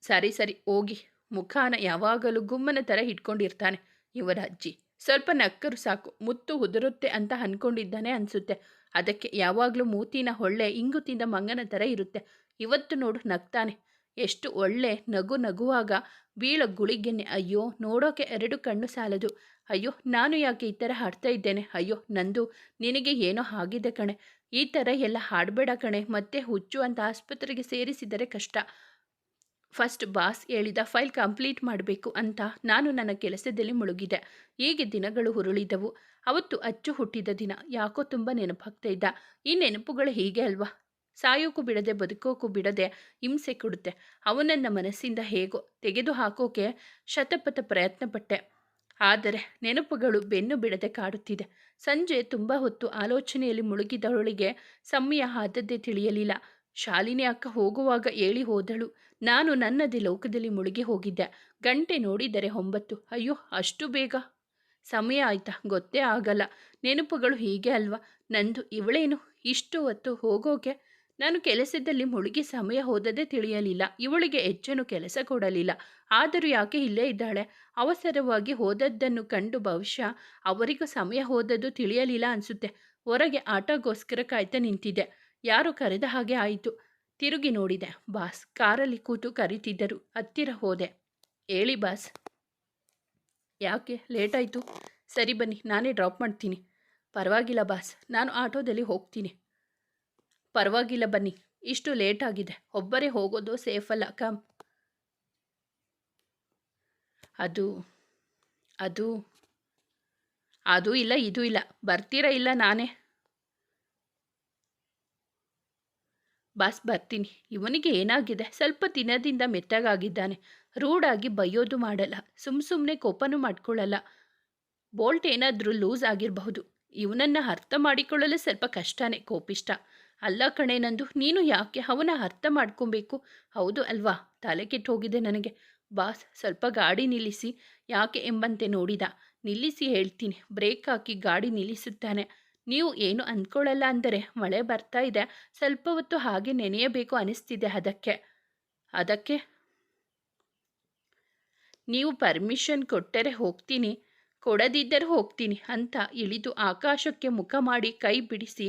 ಸರಿ ಸರಿ, ಹೋಗಿ. ಮುಖಾನ ಯಾವಾಗಲೂ ಗುಮ್ಮನ ಥರ ಇಟ್ಕೊಂಡಿರ್ತಾನೆ ಇವರ ಅಜ್ಜಿ. ಸ್ವಲ್ಪ ನಕ್ಕರು ಸಾಕು. ಮುತ್ತು ಉದುರುತ್ತೆ ಅಂತ ಅನ್ಕೊಂಡಿದ್ದಾನೆ ಅನಿಸುತ್ತೆ. ಅದಕ್ಕೆ ಯಾವಾಗಲೂ ಮೂತಿನ ಹೊಳ್ಳೆ ಇಂಗು ತಿಂದ ಮಂಗನ ಥರ ಇರುತ್ತೆ. ಇವತ್ತು ನೋಡು, ನಗ್ತಾನೆ. ಎಷ್ಟು ಒಳ್ಳೆ ನಗು ನಗುವಾಗ ಬೀಳ ಗುಳಿಗೆನೆ, ಅಯ್ಯೋ, ನೋಡೋಕೆ ಎರಡು ಕಣ್ಣು ಸಾಲದು. ಅಯ್ಯೋ, ನಾನು ಯಾಕೆ ಈ ಥರ ಹಾಡ್ತಾ ಇದ್ದೇನೆ? ಅಯ್ಯೋ, ನಂದು, ನಿನಗೆ ಏನೋ ಆಗಿದೆ ಕಣೆ. ಈ ಥರ ಎಲ್ಲ ಹಾಡಬೇಡ ಕಣೆ. ಮತ್ತೆ ಹುಚ್ಚು ಅಂತ ಆಸ್ಪತ್ರೆಗೆ ಸೇರಿಸಿದರೆ ಕಷ್ಟ. ಫಸ್ಟ್ ಬಾಸ್ ಹೇಳಿದ ಫೈಲ್ ಕಂಪ್ಲೀಟ್ ಮಾಡಬೇಕು ಅಂತ ನಾನು ನನ್ನ ಕೆಲಸದಲ್ಲಿ ಮುಳುಗಿದೆ ಹೀಗೆ ದಿನಗಳು ಹುರುಳಿದವು ಅವತ್ತು ಅಚ್ಚು ಹುಟ್ಟಿದ ದಿನ. ಯಾಕೋ ತುಂಬ ನೆನಪಾಗ್ತಾ ಇದ್ದ. ಈ ನೆನಪುಗಳು ಹೀಗೆ ಅಲ್ವಾ? ಸಾಯೋಕ್ಕೂ ಬಿಡದೆ, ಬದುಕೋಕ್ಕೂ ಬಿಡದೆ ಹಿಂಸೆ ಕೊಡುತ್ತೆ. ಅವನನ್ನ ಮನಸ್ಸಿಂದ ಹೇಗೋ ತೆಗೆದು ಹಾಕೋಕೆ ಶತಪಥ ಪ್ರಯತ್ನ ಪಟ್ಟೆ ಆದರೆ ನೆನಪುಗಳು ಬೆನ್ನು ಬಿಡದೆ ಕಾಡುತ್ತಿದೆ. ಸಂಜೆ ತುಂಬ ಹೊತ್ತು ಆಲೋಚನೆಯಲ್ಲಿ ಮುಳುಗಿದವಳಿಗೆ ಸಮಯ ಆದದ್ದೇ ತಿಳಿಯಲಿಲ್ಲ. ಶಾಲಿನಿ ಅಕ್ಕ ಹೋಗುವಾಗ ಹೇಳಿ ಹೋದಳು. ನಾನು ನನ್ನದೇ ಲೋಕದಲ್ಲಿ ಮುಳುಗಿ ಹೋಗಿದ್ದೆ. ಗಂಟೆ ನೋಡಿದರೆ ಒಂಬತ್ತು. ಅಯ್ಯೋ, ಅಷ್ಟು ಬೇಗ? ಸಮಯ ಆಯ್ತಾ? ಗೊತ್ತೇ ಆಗಲ್ಲ. ನೆನಪುಗಳು ಹೀಗೆ ಅಲ್ವಾ? ನಂದು ಇವಳೇನು? ಇಷ್ಟು ಹೊತ್ತು ಹೋಗೋಕೆ ನಾನು ಕೆಲಸದಲ್ಲಿ ಮುಳುಗಿ ಸಮಯ ಹೋದದೇ ತಿಳಿಯಲಿಲ್ಲ. ಇವಳಿಗೆ ಹೆಚ್ಚನು ಕೆಲಸ ಕೊಡಲಿಲ್ಲ. ಆದರೂ ಯಾಕೆ ಇಲ್ಲೇ ಇದ್ದಾಳೆ? ಅವಸರವಾಗಿ ಹೋದದ್ದನ್ನು ಕಂಡು ಬಹುಶಃ ಅವರಿಗೂ ಸಮಯ ಹೋದದ್ದು ತಿಳಿಯಲಿಲ್ಲ ಅನಿಸುತ್ತೆ. ಹೊರಗೆ ಆಟೋಗೋಸ್ಕರ ಕಾಯ್ತಾ ನಿಂತಿದ್ದೆ. ಯಾರು ಕರೆದ ಹಾಗೆ ಆಯಿತು. ತಿರುಗಿ ನೋಡಿದೆ. ಬಾಸ್ ಕಾರಲ್ಲಿ ಕೂತು ಕರೀತಿದ್ದರು. ಹತ್ತಿರ ಹೋದೆ. ಹೇಳಿ ಬಾಸ್. ಯಾಕೆ? ಲೇಟಾಯಿತು. ಸರಿ ಬನ್ನಿ. ನಾನೇ ಡ್ರಾಪ್ ಮಾಡ್ತೀನಿ. ಪರವಾಗಿಲ್ಲ ಬಾಸ್. ನಾನು ಆಟೋದಲ್ಲಿ ಹೋಗ್ತೀನಿ. ಪರವಾಗಿಲ್ಲ ಬನ್ನಿ. ಇಷ್ಟು ಲೇಟ್ ಆಗಿದೆ. ಒಬ್ಬರೇ ಹೋಗೋದು ಸೇಫ್ ಅಲ್ಲ ಕಮ್ ಅದು ಅದು ಅದು ಇಲ್ಲ, ಇದು ಇಲ್ಲ. ಬರ್ತೀರಾ ಇಲ್ಲ ನಾನೇ? ಬಾಸ್ ಬರ್ತೀನಿ. ಇವನಿಗೆ ಏನಾಗಿದೆ? ಸ್ವಲ್ಪ ದಿನದಿಂದ ಮೆತ್ತಗಾಗಿದ್ದಾನೆ. ರೂಡಾಗಿ ಬೈಯೋದು ಮಾಡಲ್ಲ. ಸುಮ್ಮ ಸುಮ್ಮನೆ ಕೋಪನೂ ಮಾಡ್ಕೊಳ್ಳಲ್ಲ. ಬೋಲ್ಟ್ ಏನಾದರೂ ಲೂಸ್ ಆಗಿರಬಹುದು. ಇವನನ್ನು ಅರ್ಥ ಮಾಡಿಕೊಳ್ಳಲು ಸ್ವಲ್ಪ ಕಷ್ಟನೇ, ಕೋಪಿಷ್ಟ. ಅಲ್ಲ ಕಣೆ ನಂದು, ನೀನು ಯಾಕೆ ಅವನ ಅರ್ಥ ಮಾಡ್ಕೊಬೇಕು? ಹೌದು ಅಲ್ವಾ? ತಲೆ ಕೆಟ್ಟು ಹೋಗಿದೆ ನನಗೆ. ಬಾಸ್, ಸ್ವಲ್ಪ ಗಾಡಿ ನಿಲ್ಲಿಸಿ. ಯಾಕೆ ಎಂಬಂತೆ ನೋಡಿದ? ನಿಲ್ಲಿಸಿ ಹೇಳ್ತೀನಿ. ಬ್ರೇಕ್ ಹಾಕಿ ಗಾಡಿ ನಿಲ್ಲಿಸುತ್ತಾನೆ. ನೀವು ಏನು ಅಂದ್ಕೊಳ್ಳಲ್ಲ ಅಂದರೆ, ಮಳೆ ಬರ್ತಾ ಇದೆ. ಸ್ವಲ್ಪ ಹೊತ್ತು ಹಾಗೆ ನೆನೆಯಬೇಕು ಅನಿಸ್ತಿದೆ ಅದಕ್ಕೆ. ಅದಕ್ಕೆ? ನೀವು ಪರ್ಮಿಷನ್ ಕೊಟ್ಟರೆ ಹೋಗ್ತೀನಿ. ಕೊಡದಿದ್ದರೆ ಹೋಗ್ತೀನಿ ಅಂತ ಇಳಿದು ಆಕಾಶಕ್ಕೆ ಮುಖ ಮಾಡಿ ಕೈ ಬಿಡಿಸಿ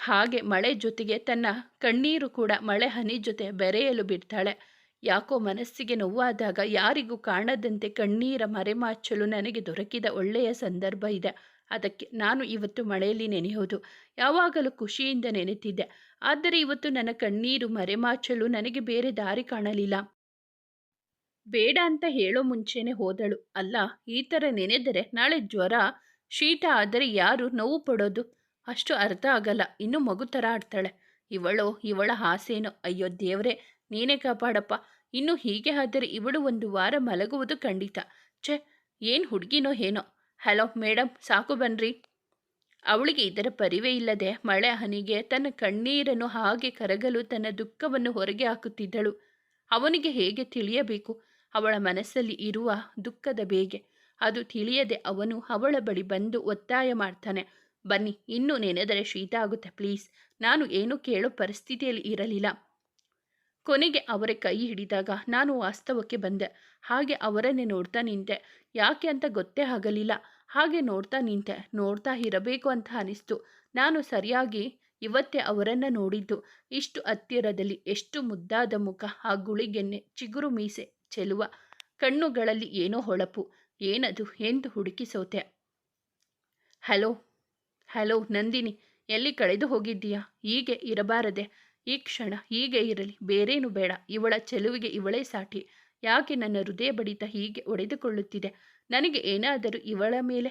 ಹಾಗೆ ಮಳೆ ಜೊತೆಗೆ ತನ್ನ ಕಣ್ಣೀರು ಕೂಡ ಮಳೆ ಹನಿ ಜೊತೆ ಬೆರೆಯಲು ಬಿಡ್ತಾಳೆ. ಯಾಕೋ ಮನಸ್ಸಿಗೆ ನೋವಾದಾಗ ಯಾರಿಗೂ ಕಾಣದಂತೆ ಕಣ್ಣೀರ ಮರೆಮಾಚಲು ನನಗೆ ದೊರಕಿದ ಒಳ್ಳೆಯ ಸಂದರ್ಭ ಇದೆ. ಅದಕ್ಕೆ ನಾನು ಇವತ್ತು ಮಳೆಯಲ್ಲಿ ನೆನೆಯೋದು. ಯಾವಾಗಲೂ ಖುಷಿಯಿಂದ ನೆನೆತಿದ್ದೆ. ಆದರೆ ಇವತ್ತು ನನ್ನ ಕಣ್ಣೀರು ಮರೆಮಾಚಲು ನನಗೆ ಬೇರೆ ದಾರಿ ಕಾಣಲಿಲ್ಲ. ಬೇಡ ಅಂತ ಹೇಳೋ ಮುಂಚೆನೆ ಹೋದಳು. ಅಲ್ಲ, ಈ ಥರ ನೆನೆದರೆ ನಾಳೆ ಜ್ವರ, ಶೀತ ಆದರೆ ಯಾರು ನೋವು ಪಡೋದು? ಅಷ್ಟು ಅರ್ಥ ಆಗಲ್ಲ. ಇನ್ನು ಮಗು ಥರ ಆಡ್ತಾಳೆ. ಇವಳು, ಇವಳ ಆಸೆನೋ. ಅಯ್ಯೋ ದೇವ್ರೆ, ನೀನೇ ಕಾಪಾಡಪ್ಪ. ಇನ್ನು ಹೀಗೆ ಆದರೆ ಇವಳು ಒಂದು ವಾರ ಮಲಗುವುದು ಖಂಡಿತ. ಛೆ, ಏನು ಹುಡುಗಿನೋ ಏನೋ. ಹಲೋ ಮೇಡಮ್ ಸಾಕು ಬನ್ರಿ. ಅವಳಿಗೆ ಇದರ ಪರಿವೇ ಇಲ್ಲದೆ ಮಳೆ ಹನಿಗೆ ತನ್ನ ಕಣ್ಣೀರನ್ನು ಹಾಗೆ ಕರಗಲು ತನ್ನ ದುಃಖವನ್ನು ಹೊರಗೆ ಹಾಕುತ್ತಿದ್ದಳು. ಅವನಿಗೆ ಹೇಗೆ ತಿಳಿಯಬೇಕು? ಅವಳ ಮನಸ್ಸಲ್ಲಿ ಇರುವ ದುಃಖದ ಬೇಗೆ. ಅದು ತಿಳಿಯದೆ ಅವನು ಅವಳ ಬಳಿ ಬಂದು ಒತ್ತಾಯ ಮಾಡ್ತಾನೆ. ಬನ್ನಿ, ಇನ್ನೂ ನೆನೆದರೆ ಶೀತ ಆಗುತ್ತೆ, ಪ್ಲೀಸ್. ನಾನು ಏನು ಕೇಳೋ ಪರಿಸ್ಥಿತಿಯಲ್ಲಿ ಇರಲಿಲ್ಲ. ಕೊನೆಗೆ ಅವರ ಕೈ ಹಿಡಿದಾಗ ನಾನು ವಾಸ್ತವಕ್ಕೆ ಬಂದೆ. ಹಾಗೆ ಅವರನ್ನೇ ನೋಡ್ತಾ ನಿಂತೆ. ಯಾಕೆ ಅಂತ ಗೊತ್ತೇ ಆಗಲಿಲ್ಲ. ಹಾಗೆ ನೋಡ್ತಾ ನಿಂತೆ. ನೋಡ್ತಾ ಇರಬೇಕು ಅಂತ ಅನಿಸ್ತು. ನಾನು ಸರಿಯಾಗಿ ಇವತ್ತೇ ಅವರನ್ನು ನೋಡಿದ್ದು. ಇಷ್ಟು ಹತ್ತಿರದಲ್ಲಿ, ಎಷ್ಟು ಮುದ್ದಾದ ಮುಖ, ಆ ಗುಳಿಗೆನ್ನೆ, ಚಿಗುರು ಮೀಸೆ, ಚೆಲುವ. ಕಣ್ಣುಗಳಲ್ಲಿ ಏನೋ ಹೊಳಪು. ಏನದು? ಎಂದು ಹುಡುಕಿಸೋತೆ ಹಲೋ? ಹಲೋ ನಂದಿನಿ, ಎಲ್ಲಿ ಕಳೆದು ಹೋಗಿದ್ದೀಯಾ? ಹೀಗೆ ಇರಬಾರದೆ. ಈ ಕ್ಷಣ ಹೀಗೆ ಇರಲಿ, ಬೇರೇನು ಬೇಡ. ಇವಳ ಚೆಲುವಿಗೆ ಇವಳೇ ಸಾಟಿ. ಯಾಕೆ ನನ್ನ ಹೃದಯ ಬಡಿತ ಹೀಗೆ ಒಡೆದುಕೊಳ್ಳುತ್ತಿದೆ? ನನಗೆ ಏನಾದರೂ ಇವಳ ಮೇಲೆ?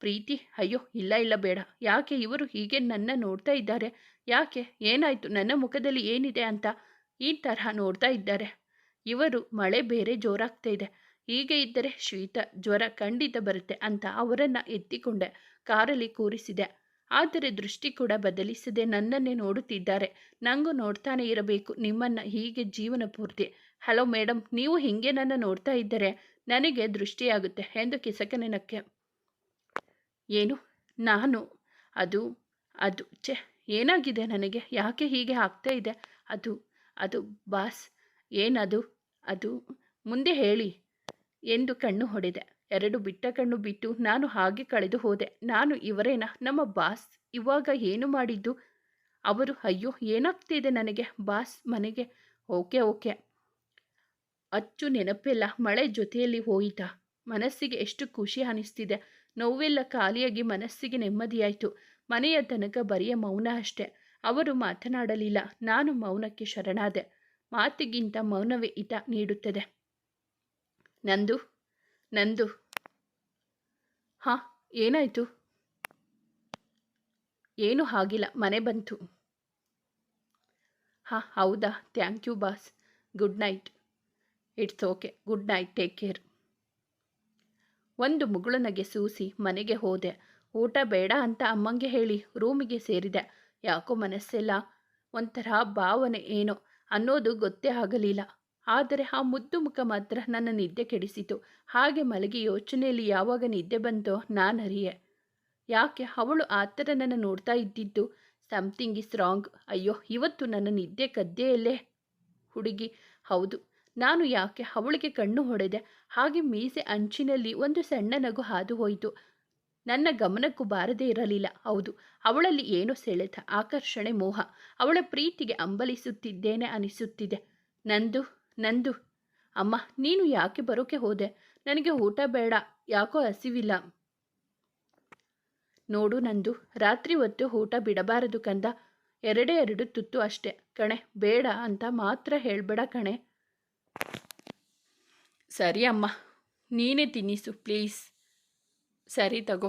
ಪ್ರೀತಿ? ಅಯ್ಯೋ, ಇಲ್ಲ ಇಲ್ಲ, ಬೇಡ. ಯಾಕೆ ಇವರು ಹೀಗೆ ನನ್ನ ನೋಡ್ತಾ ಇದ್ದಾರೆ? ಯಾಕೆ? ಏನಾಯಿತು? ನನ್ನ ಮುಖದಲ್ಲಿ ಏನಿದೆ ಅಂತ ಈ ತರಹ ನೋಡ್ತಾ ಇದ್ದಾರೆ. ಇವರು ಮಳೆ ಬೇರೆ ಜೋರಾಗ್ತಾ ಇದೆ. ಹೀಗೆ ಇದ್ದರೆ ಶೀತ ಜ್ವರ ಖಂಡಿತ ಬರುತ್ತೆ ಅಂತ ಅವರನ್ನು ಎತ್ತಿಕೊಂಡೆ, ಕಾರಲ್ಲಿ ಕೂರಿಸಿದೆ. ಆದರೆ ದೃಷ್ಟಿ ಕೂಡ ಬದಲಿಸದೆ ನನ್ನನ್ನೇ ನೋಡುತ್ತಿದ್ದಾರೆ. ನಂಗೂ ನೋಡ್ತಾನೆ ಇರಬೇಕು, ನಿಮ್ಮನ್ನು ಹೀಗೆ ಜೀವನ ಪೂರ್ತಿ. ಹಲೋ ಮೇಡಮ್ ನೀವು ಹೀಗೆ ನನ್ನ ನೋಡ್ತಾ ಇದ್ದರೆ ನನಗೆ ದೃಷ್ಟಿಯಾಗುತ್ತೆ ಎಂದು ಕಿಸಕನಕ್ಕೆ ಏನು? ನಾನು? ಅದು ಅದು, ಛೆ, ಏನಾಗಿದೆ ನನಗೆ? ಯಾಕೆ ಹೀಗೆ ಆಗ್ತಾ ಇದೆ? ಅದು ಅದು, ಬಾಸ್, ಏನದು? ಅದು, ಮುಂದೆ ಹೇಳಿ. ಎಂದು ಕಣ್ಣು ಹೊಡೆದೆ. ಎರಡು ಬಿಟ್ಟ ಕಣ್ಣು ಬಿಟ್ಟು ನಾನು ಹಾಗೆ ಕಳೆದು ಹೋದೆ. ನಾನು ಇವರೇನ? ನಮ್ಮ ಬಾಸ್ ಇವಾಗ ಏನು ಮಾಡಿದ್ದು? ಅವರು, ಅಯ್ಯೋ, ಏನಾಗ್ತಿದೆ ನನಗೆ? ಬಾಸ್ ಮನೆಗೆ? Okay okay. ಅಚ್ಚು ನೆನಪೆಲ್ಲ ಮಳೆ ಜೊತೆಯಲ್ಲಿ ಹೋಯಿತ. ಮನಸ್ಸಿಗೆ ಎಷ್ಟು ಖುಷಿ ಅನಿಸ್ತಿದೆ. ನೋವೆಲ್ಲ ಖಾಲಿಯಾಗಿ ಮನಸ್ಸಿಗೆ ನೆಮ್ಮದಿಯಾಯಿತು. ಮನೆಯ ತನಕ ಬರಿಯ ಮೌನ ಅಷ್ಟೆ. ಅವರು ಮಾತನಾಡಲಿಲ್ಲ. ನಾನು ಮೌನಕ್ಕೆ ಶರಣಾದೆ. ಮಾತಿಗಿಂತ ಮೌನವೇ ಹಿತ ನೀಡುತ್ತದೆ. ನಂದು ನಂದು. ಹಾಂ, ಏನಾಯಿತು? ಏನು ಆಗಿಲ್ಲ, ಮನೆ ಬಂತು. ಹಾಂ, ಹೌದಾ? Thank you boss. Good night. It's okay. Good night. Take care. ಒಂದು ಮುಗುಳನಗೆ ಸೂಸಿ ಮನೆಗೆ ಹೋದೆ. ಊಟ ಬೇಡ ಅಂತ ಅಮ್ಮಂಗೆ ಹೇಳಿ ರೂಮಿಗೆ ಸೇರಿದೆ. ಯಾಕೋ ಮನಸ್ಸೆಲ್ಲ ಒಂಥರ ಭಾವನೆ ಏನೋ ಅನ್ನೋದು ಗೊತ್ತೇ ಆಗಲಿಲ್ಲ. ಆದರೆ ಆ ಮುದ್ದು ಮುಖ ಮಾತ್ರ ನನ್ನ ನಿದ್ದೆ ಕೆಡಿಸಿತು. ಹಾಗೆ ಮಲಗಿ ಯೋಚನೆಯಲ್ಲಿ ಯಾವಾಗ ನಿದ್ದೆ ಬಂತೋ ನಾನರಿಯೆ ಯಾಕೆ? ಅವಳು ಆ ಥರ ನನ್ನ ನೋಡ್ತಾ ಇದ್ದಿದ್ದು. ಸಮಥಿಂಗ್ ಇಸ್ ರಾಂಗ್ ಅಯ್ಯೋ, ಇವತ್ತು ನನ್ನ ನಿದ್ದೆ ಕದ್ದೆಯಲ್ಲೇ? ಹುಡುಗಿ, ಹೌದು. ನಾನು ಯಾಕೆ? ಅವಳಿಗೆ ಕಣ್ಣು ಹೊಡೆದೆ. ಹಾಗೆ ಮೀಸೆ ಅಂಚಿನಲ್ಲಿ ಒಂದು ಸಣ್ಣ ನಗು ಹಾದು ಹೋಯಿತು. ನನ್ನ ಗಮನಕ್ಕೂ ಬಾರದೇ ಇರಲಿಲ್ಲ. ಹೌದು, ಅವಳಲ್ಲಿ ಏನೋ ಸೆಳೆತ, ಆಕರ್ಷಣೆ, ಮೋಹ. ಅವಳ ಪ್ರೀತಿಗೆ ಅಂಬಲಿಸುತ್ತಿದ್ದೇನೆ ಅನಿಸುತ್ತಿದೆ. ನಂದು ನಂದು. ಅಮ್ಮ, ನೀನು ಯಾಕೆ ಬರೋಕೆ ಹೋದೆ? ನನಗೆ ಊಟ ಬೇಡ, ಯಾಕೋ ಹಸಿವಿಲ್ಲ. ನೋಡು ನಂದು, ರಾತ್ರಿ ಹೊತ್ತು ಊಟ ಬಿಡಬಾರದು ಕಂದ. ಎರಡೇ ಎರಡು ತುತ್ತು ಅಷ್ಟೆ. ಕಣೆ, ಬೇಡ ಅಂತ ಮಾತ್ರ ಹೇಳಬೇಡ ಕಣೆ. ಸರಿ ಅಮ್ಮ, ನೀನೇ ತಿನ್ನಿಸು, ಪ್ಲೀಸ್. ಸರಿ ತಗೋ.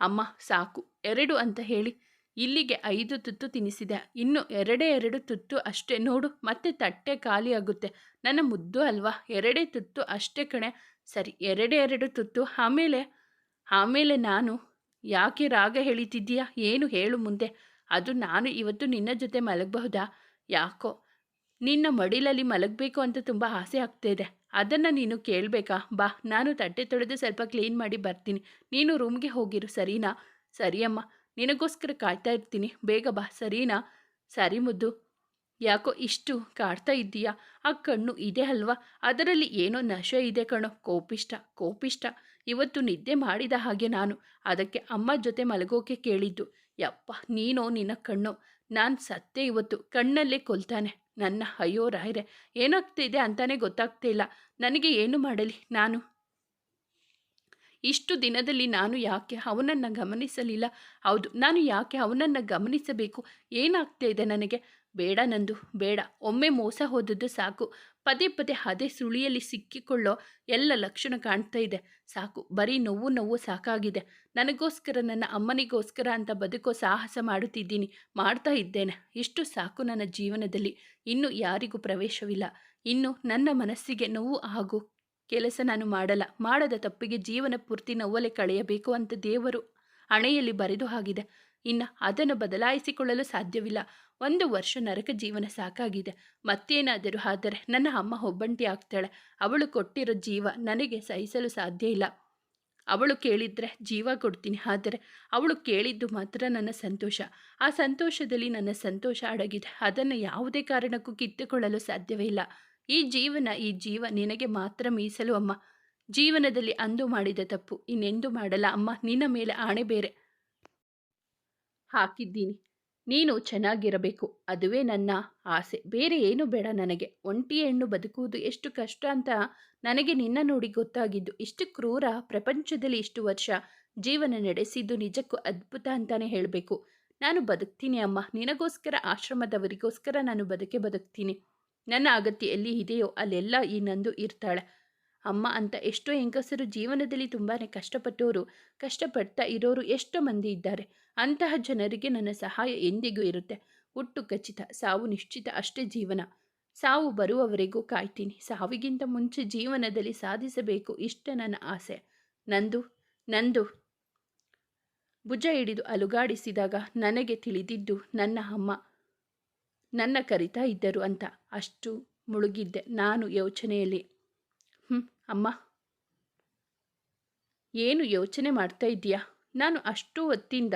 ಅಮ್ಮ, ಸಾಕು. ಎರಡು ಅಂತ ಹೇಳಿ ಇಲ್ಲಿಗೆ ಐದು ತುತ್ತು ತಿನಿಸಿದೆ ಇನ್ನು ಎರಡೇ ಎರಡು ತುತ್ತು ಅಷ್ಟೇ. ನೋಡು, ಮತ್ತೆ ತಟ್ಟೆ ಖಾಲಿ ಆಗುತ್ತೆ. ನನ್ನ ಮುದ್ದು ಅಲ್ವಾ? ಎರಡೇ ತುತ್ತು ಅಷ್ಟೇ ಕಣೆ. ಸರಿ, ಎರಡೇ ಎರಡು ತುತ್ತು. ಆಮೇಲೆ ಆಮೇಲೆ ನಾನು ಯಾಕೆ ರಾಗ ಹೇಳಿತಿದ್ದೀಯಾ? ಏನು ಹೇಳು ಮುಂದೆ. ಅದು ನಾನು ಇವತ್ತು ನಿನ್ನ ಜೊತೆ ಮಲಗಬಹುದಾ? ಯಾಕೋ, ನಿನ್ನ ಮಡಿಲಲ್ಲಿ ಮಲಗಬೇಕು ಅಂತ ತುಂಬ ಆಸೆ ಆಗ್ತಾ ಇದೆ. ಅದನ್ನು ನೀನು ಕೇಳಬೇಕಾ? ಬಾ, ನಾನು ತಟ್ಟೆ ತೊಳೆದು ಸ್ವಲ್ಪ ಕ್ಲೀನ್ ಮಾಡಿ ಬರ್ತೀನಿ. ನೀನು ರೂಮ್ಗೆ ಹೋಗಿರು, ಸರಿನಾ? ಸರಿಯಮ್ಮ. ನಿನಗೋಸ್ಕರ ಕಾಯ್ತಾ ಇರ್ತೀನಿ. ಬೇಗ ಬಾ. ಸರಿನಾ? ಸರಿ ಮುದ್ದು. ಯಾಕೋ ಇಷ್ಟು ಕಾಡ್ತಾ ಇದ್ದೀಯಾ? ಆ ಕಣ್ಣು ಇದೆ ಅಲ್ವಾ? ಅದರಲ್ಲಿ ಏನೋ ನಶ ಇದೆ ಕಣೋ. ಕೋಪಿಷ್ಟ ಕೋಪಿಷ್ಟ. ಇವತ್ತು ನಿದ್ದೆ ಮಾಡಿದ ಹಾಗೆ ನಾನು. ಅದಕ್ಕೆ ಅಮ್ಮ ಜೊತೆ ಮಲಗೋಕೆ ಕೇಳಿದ್ದು. ಯಪ್ಪ, ನೀನೋ ನಿನ್ನ ಕಣ್ಣು? ನಾನು ಸತ್ತೆ ಇವತ್ತು. ಕಣ್ಣಲ್ಲೇ ಕೊಲ್ತಾನೆ. ನನ್ನ ಅಯ್ಯೋ ರಾಯ್ರೆ, ಏನಾಗ್ತಿದೆ ಅಂತಾನೆ ಗೊತ್ತಾಗ್ತಿಲ್ಲ. ನನಗೆ ಏನು ಮಾಡಲಿ? ನಾನು ಇಷ್ಟು ದಿನದಲ್ಲಿ ನಾನು ಯಾಕೆ ಅವನನ್ನು ಗಮನಿಸಲಿಲ್ಲ? ಹೌದು, ನಾನು ಯಾಕೆ ಅವನನ್ನು ಗಮನಿಸಬೇಕು? ಏನಾಗ್ತಾ ಇದೆ ನನಗೆ? ಬೇಡ ನಂದು, ಬೇಡ. ಒಮ್ಮೆ ಮೋಸ ಹೋದದ್ದು ಸಾಕು. ಪದೇ ಪದೇ ಅದೇ ಸುಳಿಯಲ್ಲಿ ಸಿಕ್ಕಿಕೊಳ್ಳೋ ಎಲ್ಲ ಲಕ್ಷಣ ಕಾಣ್ತಾ ಇದೆ. ಸಾಕು, ಬರೀ ನೋವು ನೋವು ಸಾಕಾಗಿದೆ. ನನಗೋಸ್ಕರ, ನನ್ನ ಅಮ್ಮನಿಗೋಸ್ಕರ ಅಂತ ಬದುಕೋ ಸಾಹಸ ಮಾಡುತ್ತಿದ್ದೀನಿ, ಮಾಡ್ತಾ ಇದ್ದೇನೆ. ಇಷ್ಟು ಸಾಕು ನನ್ನ ಜೀವನದಲ್ಲಿ. ಇನ್ನು ಯಾರಿಗೂ ಪ್ರವೇಶವಿಲ್ಲ. ಇನ್ನು ನನ್ನ ಮನಸ್ಸಿಗೆ ನೋವು ಹಾಗೂ ಕೆಲಸ ನಾನು ಮಾಡಲ್ಲ. ಮಾಡದ ತಪ್ಪಿಗೆ ಜೀವನ ಪೂರ್ತಿ ನೋವಲೆ ಕಳೆಯಬೇಕು ಅಂತ ದೇವರು ಹಣೆಯಲ್ಲಿ ಬರೆದು ಹಾಗಿದೆ ಇನ್ನು ಅದನ್ನು ಬದಲಾಯಿಸಿಕೊಳ್ಳಲು ಸಾಧ್ಯವಿಲ್ಲ. ಒಂದು ವರ್ಷ ನರಕ ಜೀವನ ಸಾಕಾಗಿದೆ. ಮತ್ತೇನಾದರೂ ಆದರೆ ನನ್ನ ಅಮ್ಮ ಒಬ್ಬಂಟಿ ಆಗ್ತಾಳೆ. ಅವಳು ಕೊಟ್ಟಿರೋ ಜೀವ ನನಗೆ ಸಹಿಸಲು ಸಾಧ್ಯ ಇಲ್ಲ. ಅವಳು ಕೇಳಿದರೆ ಜೀವ ಕೊಡ್ತೀನಿ. ಆದರೆ ಅವಳು ಕೇಳಿದ್ದು ಮಾತ್ರ ನನ್ನ ಸಂತೋಷ. ಆ ಸಂತೋಷದಲ್ಲಿ ನನ್ನ ಸಂತೋಷ ಅಡಗಿದೆ. ಅದನ್ನು ಯಾವುದೇ ಕಾರಣಕ್ಕೂ ಕಿತ್ತುಕೊಳ್ಳಲು ಸಾಧ್ಯವೇ ಇಲ್ಲ. ಈ ಜೀವನ, ಈ ಜೀವ ನಿನಗೆ ಮಾತ್ರ ಮೀಸಲು ಅಮ್ಮ. ಜೀವನದಲ್ಲಿ ಅಂದು ಮಾಡಿದ ತಪ್ಪು, ಇನ್ನೆಂದು ಮಾಡಲ್ಲ ಅಮ್ಮ. ನಿನ್ನ ಮೇಲೆ ಆಣೆ ಬೇರೆ. ಹಾಕಿದ್ದೀನಿ. ನೀನು ಚೆನ್ನಾಗಿರಬೇಕು. ಅದುವೇ ನನ್ನ ಆಸೆ. ಬೇರೆ ಏನು ಬೇಡ ನನಗೆ. ಒಂಟಿ ಹೆಣ್ಣು ಬದುಕುವುದು ಎಷ್ಟು ಕಷ್ಟ ಅಂತ ನನಗೆ ನಿನ್ನ ನೋಡಿ ಗೊತ್ತಾಗಿದ್ದು. ಇಷ್ಟು ಕ್ರೂರ ಪ್ರಪಂಚದಲ್ಲಿ ಇಷ್ಟು ವರ್ಷ ಜೀವನ ನಡೆಸಿದ್ದು ನಿಜಕ್ಕೂ ಅದ್ಭುತ ಅಂತಾನೆ ಹೇಳಬೇಕು. ನಾನು ಬದುಕ್ತೀನಿ ಅಮ್ಮ. ನಿನಗೋಸ್ಕರ, ಆಶ್ರಮದವರಿಗೋಸ್ಕರ ನಾನು ಬದುಕೆ ಬದುಕ್ತೀನಿ. ನನ್ನ ಅಗತ್ಯ ಎಲ್ಲಿ ಇದೆಯೋ ಅಲ್ಲೆಲ್ಲ ಈ ನಂದು ಇರ್ತಾಳೆ. ಅಮ್ಮ ಅಂತ ಎಷ್ಟೋ ಹೆಂಗಸರು ಜೀವನದಲ್ಲಿ ತುಂಬಾ ಕಷ್ಟಪಟ್ಟವರು ಕಷ್ಟಪಡ್ತಾ ಇರೋರು ಎಷ್ಟೋ ಮಂದಿ ಇದ್ದಾರೆ. ಅಂತಹ ಜನರಿಗೆ ನನ್ನ ಸಹಾಯ ಎಂದಿಗೂ ಇರುತ್ತೆ. ಹುಟ್ಟು ಖಚಿತ, ಸಾವು ನಿಶ್ಚಿತ ಅಷ್ಟೇ ಜೀವನ. ಸಾವು ಬರುವವರೆಗೂ ಕಾಯ್ತೀನಿ. ಸಾವಿಗಿಂತ ಮುಂಚೆ ಜೀವನದಲ್ಲಿ ಸಾಧಿಸಬೇಕು ಇಷ್ಟ ನನ್ನ ಆಸೆ. ನಂದು ನಂದು. ಭುಜ ಹಿಡಿದು ಅಲುಗಾಡಿಸಿದಾಗ ನನಗೆ ತಿಳಿದಿದ್ದು ನನ್ನ ಅಮ್ಮ. ನನ್ನ ಕರಿತಾ ಇದ್ದರು ಅಂತ ಅಷ್ಟು ಮುಳುಗಿದ್ದೆ ನಾನು ಯೋಚನೆಯಲ್ಲಿ. ಹ್ಞೂ ಅಮ್ಮ. ಏನು ಯೋಚನೆ ಮಾಡ್ತಾ ಇದ್ದೀಯಾ? ನಾನು ಅಷ್ಟು ಹೊತ್ತಿಂದ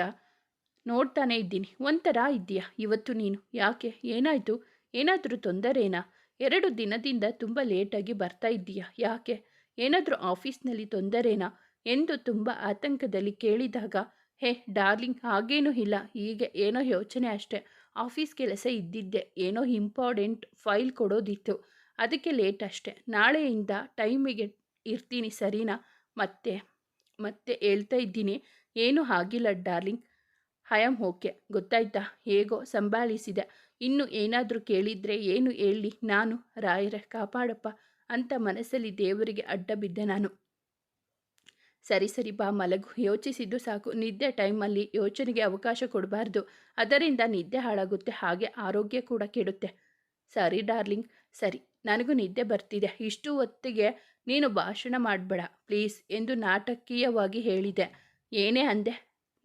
ನೋಡ್ತಾನೆ ಇದ್ದೀನಿ. ಒಂಥರ ಇದ್ದೀಯಾ ಇವತ್ತು ನೀನು? ಯಾಕೆ? ಏನಾಯಿತು? ಏನಾದರೂ ತೊಂದರೆನಾ? ಎರಡು ದಿನದಿಂದ ತುಂಬ ಲೇಟಾಗಿ ಬರ್ತಾ ಇದ್ದೀಯಾ? ಯಾಕೆ? ಏನಾದರೂ ಆಫೀಸ್ನಲ್ಲಿ ತೊಂದರೆನಾ? ಎಂದು ತುಂಬ ಆತಂಕದಲ್ಲಿ ಕೇಳಿದಾಗ, ಹೇ, ಡಾರ್ಲಿಂಗ್, ಹಾಗೇನೂ ಇಲ್ಲ. ಹೀಗೆ ಏನೋ ಯೋಚನೆ ಅಷ್ಟೇ. ಆಫೀಸ್ ಕೆಲಸ ಇದ್ದಿದ್ದೆ. ಏನೋ ಇಂಪಾರ್ಟೆಂಟ್ ಫೈಲ್ ಕೊಡೋದಿತ್ತು. ಅದಕ್ಕೆ ಲೇಟ್ ಅಷ್ಟೆ. ನಾಳೆಯಿಂದ ಟೈಮಿಗೆ ಇರ್ತೀನಿ ಸರಿನಾ. ಮತ್ತೆ ಮತ್ತೆ ಹೇಳ್ತಾ ಇದ್ದೀನಿ. ಏನು ಆಗಿಲ್ಲ ಡಾರ್ಲಿಂಗ್. Am okay. ಗೊತ್ತಾಯ್ತಾ? ಹೇಗೋ ಸಂಭಾಳಿಸಿದೆ. ಇನ್ನು ಏನಾದರೂ ಕೇಳಿದರೆ ಏನು ಹೇಳಿ? ನಾನು ರಾಯರ ಕಾಪಾಡಪ್ಪ ಅಂತ ಮನಸ್ಸಲ್ಲಿ ದೇವರಿಗೆ ಅಡ್ಡ ಬಿದ್ದೆ ನಾನು. ಸರಿ ಸರಿ ಬಾ ಮಲಗು. ಯೋಚಿಸಿದ್ದು ಸಾಕು. ನಿದ್ದೆ ಟೈಮಲ್ಲಿ ಯೋಚನೆಗೆ ಅವಕಾಶ ಕೊಡಬಾರ್ದು. ಅದರಿಂದ ನಿದ್ದೆ ಹಾಳಾಗುತ್ತೆ. ಹಾಗೆ ಆರೋಗ್ಯ ಕೂಡ ಕೆಡುತ್ತೆ. ಸರಿ ಡಾರ್ಲಿಂಗ್. ಸರಿ, ನನಗೂ ನಿದ್ದೆ ಬರ್ತಿದೆ. ಇಷ್ಟು ಹೊತ್ತಿಗೆ ನೀನು ಭಾಷಣ ಮಾಡಬೇಡ. ಪ್ಲೀಸ್ ಎಂದು ನಾಟಕೀಯವಾಗಿ ಹೇಳಿದೆ. ಏನೇ ಅಂದೆ?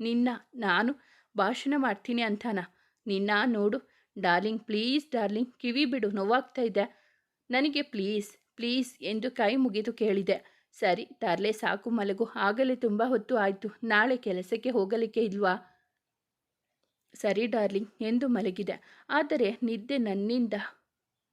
ನಿನ್ನ, ನಾನು ಭಾಷಣ ಮಾಡ್ತೀನಿ ಅಂತಾನ? ನಿನ್ನ ನೋಡು. Darling, please darling. ಕಿವಿ ಬಿಡು. ನೋವಾಗ್ತಾ ಇದೆ. ನನಗೆ ಪ್ಲೀಸ್ ಪ್ಲೀಸ್ ಎಂದು ಕೈ ಮುಗಿದು ಕೇಳಿದೆ. ಸರಿ, ತರಲೆ ಸಾಕು ಮಲಗು, ಆಗಲೇ ತುಂಬ ಹೊತ್ತು ಆಯಿತು, ನಾಳೆ ಕೆಲಸಕ್ಕೆ ಹೋಗಲಿಕ್ಕೆ ಇಲ್ವಾ? ಸರಿ ಡಾರ್ಲಿಂಗ್, ಎಂದು ಮಲಗಿದೆ. ಆದರೆ ನಿದ್ದೆ ನನ್ನಿಂದ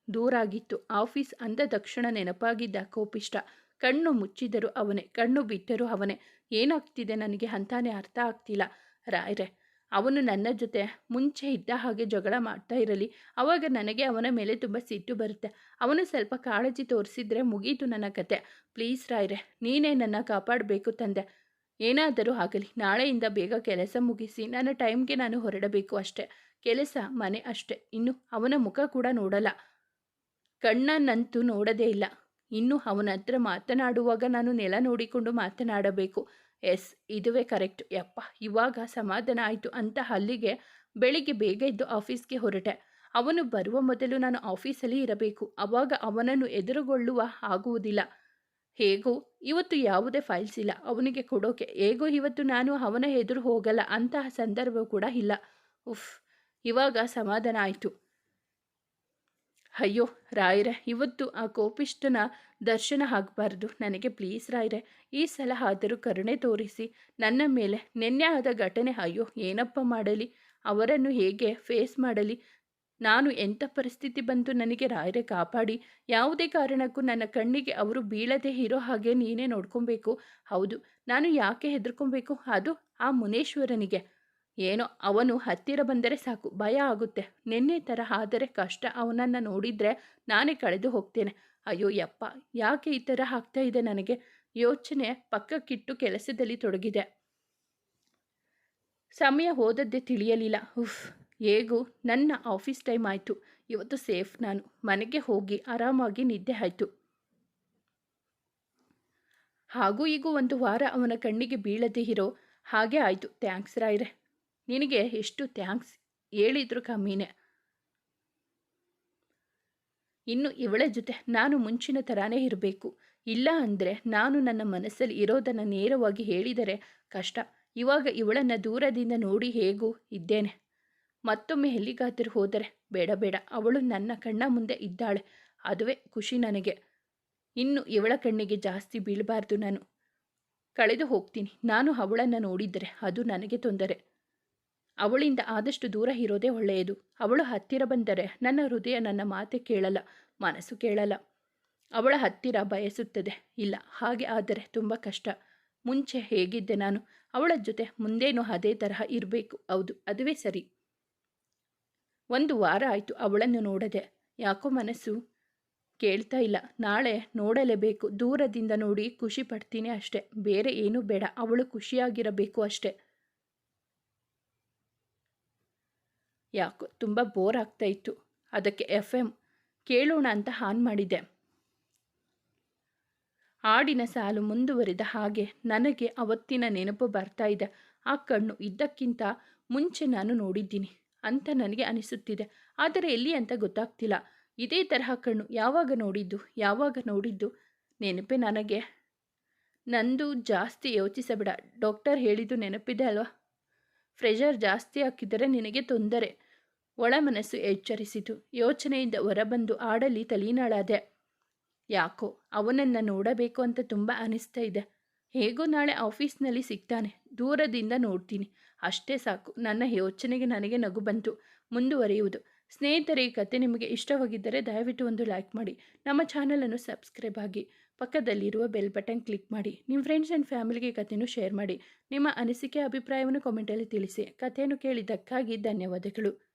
ದೂರಾಗಿತ್ತು. ಆಫೀಸ್ ಅಂದ ತಕ್ಷಣ ನೆನಪಾಗಿದ್ದ ಕೋಪಿಷ್ಟ. ಕಣ್ಣು ಮುಚ್ಚಿದರೂ ಅವನೇ, ಕಣ್ಣು ಬಿಟ್ಟರೂ ಅವನೇ. ಏನಾಗ್ತಿದೆ ನನಗೆ ಅಂತಾನೆ ಅರ್ಥ ಆಗ್ತಿಲ್ಲ. ರಾಯ್ರೆ ಅವನು ನನ್ನ ಜೊತೆ ಮುಂಚೆ ಇದ್ದ ಹಾಗೆ ಜಗಳ ಮಾಡ್ತಾ ಇರಲಿ. ಅವಾಗ ನನಗೆ ಅವನ ಮೇಲೆ ತುಂಬ ಸಿಟ್ಟು ಬರುತ್ತೆ. ಅವನು ಸ್ವಲ್ಪ ಕಾಳಜಿ ತೋರಿಸಿದ್ರೆ ಮುಗೀತು ನನ್ನ ಕತೆ. ಪ್ಲೀಸ್ ರಾಯ್ರೆ, ನೀನೇ ನನ್ನ ಕಾಪಾಡಬೇಕು ತಂದೆ. ಏನಾದರೂ ಆಗಲಿ, ನಾಳೆಯಿಂದ ಬೇಗ ಕೆಲಸ ಮುಗಿಸಿ ನನ್ನ ಟೈಮ್ಗೆ ನಾನು ಹೊರಡಬೇಕು ಅಷ್ಟೆ. ಕೆಲಸ, ಮನೆ ಅಷ್ಟೆ. ಇನ್ನು ಅವನ ಮುಖ ಕೂಡ ನೋಡಲ್ಲ. ಕಣ್ಣನ್ನಂತೂ ನೋಡದೇ ಇಲ್ಲ. ಇನ್ನು ಅವನ ಹತ್ರ ಮಾತನಾಡುವಾಗ ನಾನು ನೆಲ ನೋಡಿಕೊಂಡು ಮಾತನಾಡಬೇಕು. ಎಸ್, ಇದುವೇ ಕರೆಕ್ಟ್. ಯಪ್ಪ, ಇವಾಗ ಸಮಾಧಾನ ಆಯಿತು ಅಂತ ಅಲ್ಲಿಗೆ ಬೆಳಿಗ್ಗೆ ಬೇಗ ಇದ್ದು ಆಫೀಸ್ಗೆ ಹೊರಟೆ. ಅವನು ಬರುವ ಮೊದಲು ನಾನು ಆಫೀಸಲ್ಲಿ ಇರಬೇಕು. ಅವಾಗ ಅವನನ್ನು ಎದುರುಗೊಳ್ಳುವ ಆಗುವುದಿಲ್ಲ. ಹೇಗೂ, ಇವತ್ತು ಯಾವುದೇ ಫೈಲ್ಸ್ ಇಲ್ಲ. ಅವನಿಗೆ ಕೊಡೋಕೆ. ಹೇಗೋ, ಇವತ್ತು ನಾನು ಅವನ ಎದುರು ಹೋಗಲ್ಲ ಅಂತಹ ಸಂದರ್ಭ ಕೂಡ ಇಲ್ಲ. ಉಫ್, ಇವಾಗ ಸಮಾಧಾನ ಆಯಿತು. ಅಯ್ಯೋ, ರಾಯರೆ, ಇವತ್ತು ಆ ಕೋಪಿಷ್ಟನ ದರ್ಶನ ಆಗಬಾರ್ದು. ನನಗೆ ಪ್ಲೀಸ್ ರಾಯರೆ, ಈ ಸಲ ಆದರೂ ಕರುಣೆ ತೋರಿಸಿ. ನನ್ನ ಮೇಲೆ ನೆನ್ನೆ ಆದ ಘಟನೆ, ಅಯ್ಯೋ, ಏನಪ್ಪ ಮಾಡಲಿ? ಅವರನ್ನು ಹೇಗೆ ಫೇಸ್ ಮಾಡಲಿ? ನಾನು ಎಂಥ ಪರಿಸ್ಥಿತಿ ಬಂತು ನನಗೆ ರಾಯರೆ ಕಾಪಾಡಿ? ಯಾವುದೇ ಕಾರಣಕ್ಕೂ ನನ್ನ ಕಣ್ಣಿಗೆ ಅವರು ಬೀಳದೆ ಇರೋ ಹಾಗೆ ನೀನೇ ನೋಡ್ಕೊಬೇಕು. ಹೌದು, ನಾನು ಯಾಕೆ ಹೆದರ್ಕೊಬೇಕು? ಅದು ಆ ಮುನೇಶ್ವರನಿಗೆ. ಏನೋ ಅವನು ಹತ್ತಿರ ಬಂದರೆ ಸಾಕು, ಭಯ ಆಗುತ್ತೆ. ನಿನ್ನೆ ಥರ ಆದರೆ ಕಷ್ಟ. ಅವನನ್ನು ನೋಡಿದರೆ ನಾನೇ ಕಳೆದು ಹೋಗ್ತೇನೆ. ಅಯ್ಯೋ, ಯಪ್ಪ, ಯಾಕೆ ಈ ಥರ ಆಗ್ತಾ ಇದೆ ನನಗೆ? ಯೋಚನೆ ಪಕ್ಕಕ್ಕಿಟ್ಟು ಕೆಲಸದಲ್ಲಿ ತೊಡಗಿದೆ. ಸಮಯ ಹೋದದ್ದೇ ತಿಳಿಯಲಿಲ್ಲ. ಉಫ್, ಹೇಗೂ, ನನ್ನ ಆಫೀಸ್ ಟೈಮ್ ಆಯಿತು. ಇವತ್ತು ಸೇಫ್ ನಾನು. ಮನೆಗೆ ಹೋಗಿ ಆರಾಮಾಗಿ ನಿದ್ದೆ ಆಯಿತು. ಹಾಗೂ ಈಗೂ ಒಂದು ವಾರ ಅವನ ಕಣ್ಣಿಗೆ ಬೀಳದೇ ಇರೋ ಹಾಗೆ ಆಯಿತು. ಥ್ಯಾಂಕ್ಸ್ ರಾಯ್ರೆ. ನಿನಗೆ ಎಷ್ಟು ಥ್ಯಾಂಕ್ಸ್ ಹೇಳಿದ್ರು ಕಮ್ಮಿನೇ ಇನ್ನು ಇವಳ ಜೊತೆ ನಾನು ಮುಂಚಿನ ಥರಾನೇ ಇರಬೇಕು. ಇಲ್ಲ ಅಂದರೆ ನಾನು ನನ್ನ ಮನಸ್ಸಲ್ಲಿ ಇರೋದನ್ನು ನೇರವಾಗಿ ಹೇಳಿದರೆ ಕಷ್ಟ. ಇವಾಗ ಇವಳನ್ನು ದೂರದಿಂದ ನೋಡಿ ಹೇಗೂ ಇದ್ದೇನೆ. ಮತ್ತೊಮ್ಮೆ ಎಲ್ಲಿಗಾದರೂ ಹೋದರೆ ಬೇಡ ಬೇಡ. ಅವಳು ನನ್ನ ಕಣ್ಣ ಮುಂದೆ ಇದ್ದಾಳೆ. ಅದುವೇ ಖುಷಿ ನನಗೆ. ಇನ್ನು ಇವಳ ಕಣ್ಣಿಗೆ ಜಾಸ್ತಿ ಬೀಳಬಾರ್ದು ನಾನು. ಕಳೆದು ಹೋಗ್ತೀನಿ. ನಾನು ಅವಳನ್ನು ನೋಡಿದರೆ ಅದು ನನಗೆ ತೊಂದರೆ. ಅವಳಿಂದ ಆದಷ್ಟು ದೂರ ಇರೋದೇ ಒಳ್ಳೆಯದು. ಅವಳು ಹತ್ತಿರ ಬಂದರೆ ನನ್ನ ಹೃದಯ ನನ್ನ ಮಾತೆ ಕೇಳಲ್ಲ, ಮನಸ್ಸು ಕೇಳಲ್ಲ. ಅವಳ ಹತ್ತಿರ ಬಯಸುತ್ತದೆ. ಇಲ್ಲ, ಹಾಗೆ ಆದರೆ ತುಂಬ ಕಷ್ಟ. ಮುಂಚೆ ಹೇಗಿದ್ದೆ ನಾನು? ಅವಳ ಜೊತೆ ಮುಂದೇನು ಅದೇ ತರಹ ಇರಬೇಕು. ಹೌದು, ಅದುವೇ ಸರಿ. ಒಂದು ವಾರ ಆಯಿತು ಅವಳನ್ನು ನೋಡದೆ. ಯಾಕೋ ಮನಸ್ಸು ಕೇಳ್ತಾ ಇಲ್ಲ. ನಾಳೆ ನೋಡಲೇಬೇಕು. ದೂರದಿಂದ ನೋಡಿ ಖುಷಿ ಪಡ್ತೀನಿ ಅಷ್ಟೆ. ಬೇರೆ ಏನೂ ಬೇಡ. ಅವಳು ಖುಷಿಯಾಗಿರಬೇಕು ಅಷ್ಟೆ. ಯಾಕೋ ತುಂಬ ಬೋರ್ ಆಗ್ತಾ ಇತ್ತು. ಅದಕ್ಕೆ ಎಫ್ ಎಂ ಕೇಳೋಣ ಅಂತ ಆನ್ ಮಾಡಿದೆ. ಹಾಡಿನ ಸಾಲು ಮುಂದುವರಿದ ಹಾಗೆ ನನಗೆ ಅವತ್ತಿನ ನೆನಪು ಬರ್ತಾ ಇದೆ. ಆ ಕಣ್ಣು ಇದ್ದಕ್ಕಿಂತ ಮುಂಚೆ ನಾನು ನೋಡಿದ್ದೀನಿ ಅಂತ ನನಗೆ ಅನಿಸುತ್ತಿದೆ. ಆದರೆ ಎಲ್ಲಿ ಅಂತ ಗೊತ್ತಾಗ್ತಿಲ್ಲ. ಇದೇ ತರಹ ಕಣ್ಣು ಯಾವಾಗ ನೋಡಿದ್ದು ಯಾವಾಗ ನೋಡಿದ್ದು ನೆನಪೇ ನನಗೆ ನಂದು ಜಾಸ್ತಿ ಯೋಚಿಸಬೇಡ. ಡಾಕ್ಟರ್ ಹೇಳಿದ್ದು ನೆನಪಿದೆ ಅಲ್ವಾ? ಪ್ರೆಷರ್ ಜಾಸ್ತಿ ಹಾಕಿದರೆ ನಿನಗೆ ತೊಂದರೆ. ಒಳ ಮನಸ್ಸು ಎಚ್ಚರಿಸಿತು. ಯೋಚನೆಯಿಂದ ಹೊರಬಂದು ಆಡಲಿ ತಲೀನಾಳಾದೆ. ಯಾಕೋ, ಅವನನ್ನು ನೋಡಬೇಕು ಅಂತ ತುಂಬ ಅನಿಸ್ತಾ ಇದೆ. ಹೇಗೋ ನಾಳೆ ಆಫೀಸ್ನಲ್ಲಿ ಸಿಗ್ತಾನೆ. ದೂರದಿಂದ ನೋಡ್ತೀನಿ. ಅಷ್ಟೇ ಸಾಕು. ನನ್ನ ಯೋಚನೆಗೆ ನನಗೆ ನಗು ಬಂತು. ಮುಂದುವರಿಯುವುದು. ಸ್ನೇಹಿತರೆ, ಈ ಕತೆ ನಿಮಗೆ ಇಷ್ಟವಾಗಿದ್ದರೆ ದಯವಿಟ್ಟು ಒಂದು ಲೈಕ್ ಮಾಡಿ. ನಮ್ಮ ಚಾನಲನ್ನು ಸಬ್ಸ್ಕ್ರೈಬ್ ಆಗಿ ಪಕ್ಕದಲ್ಲಿರುವ ಬೆಲ್ ಬಟನ್ ಕ್ಲಿಕ್ ಮಾಡಿ. ನಿಮ್ಮ ಫ್ರೆಂಡ್ಸ್ ಆ್ಯಂಡ್ ಫ್ಯಾಮಿಲಿಗೆ ಕಥೆಯನ್ನು ಶೇರ್ ಮಾಡಿ. ನಿಮ್ಮ ಅನಿಸಿಕೆ, ಅಭಿಪ್ರಾಯವನ್ನು ಕಾಮೆಂಟಲ್ಲಿ ತಿಳಿಸಿ. ಕಥೆಯನ್ನು ಕೇಳಿದ್ದಕ್ಕಾಗಿ ಧನ್ಯವಾದಗಳು.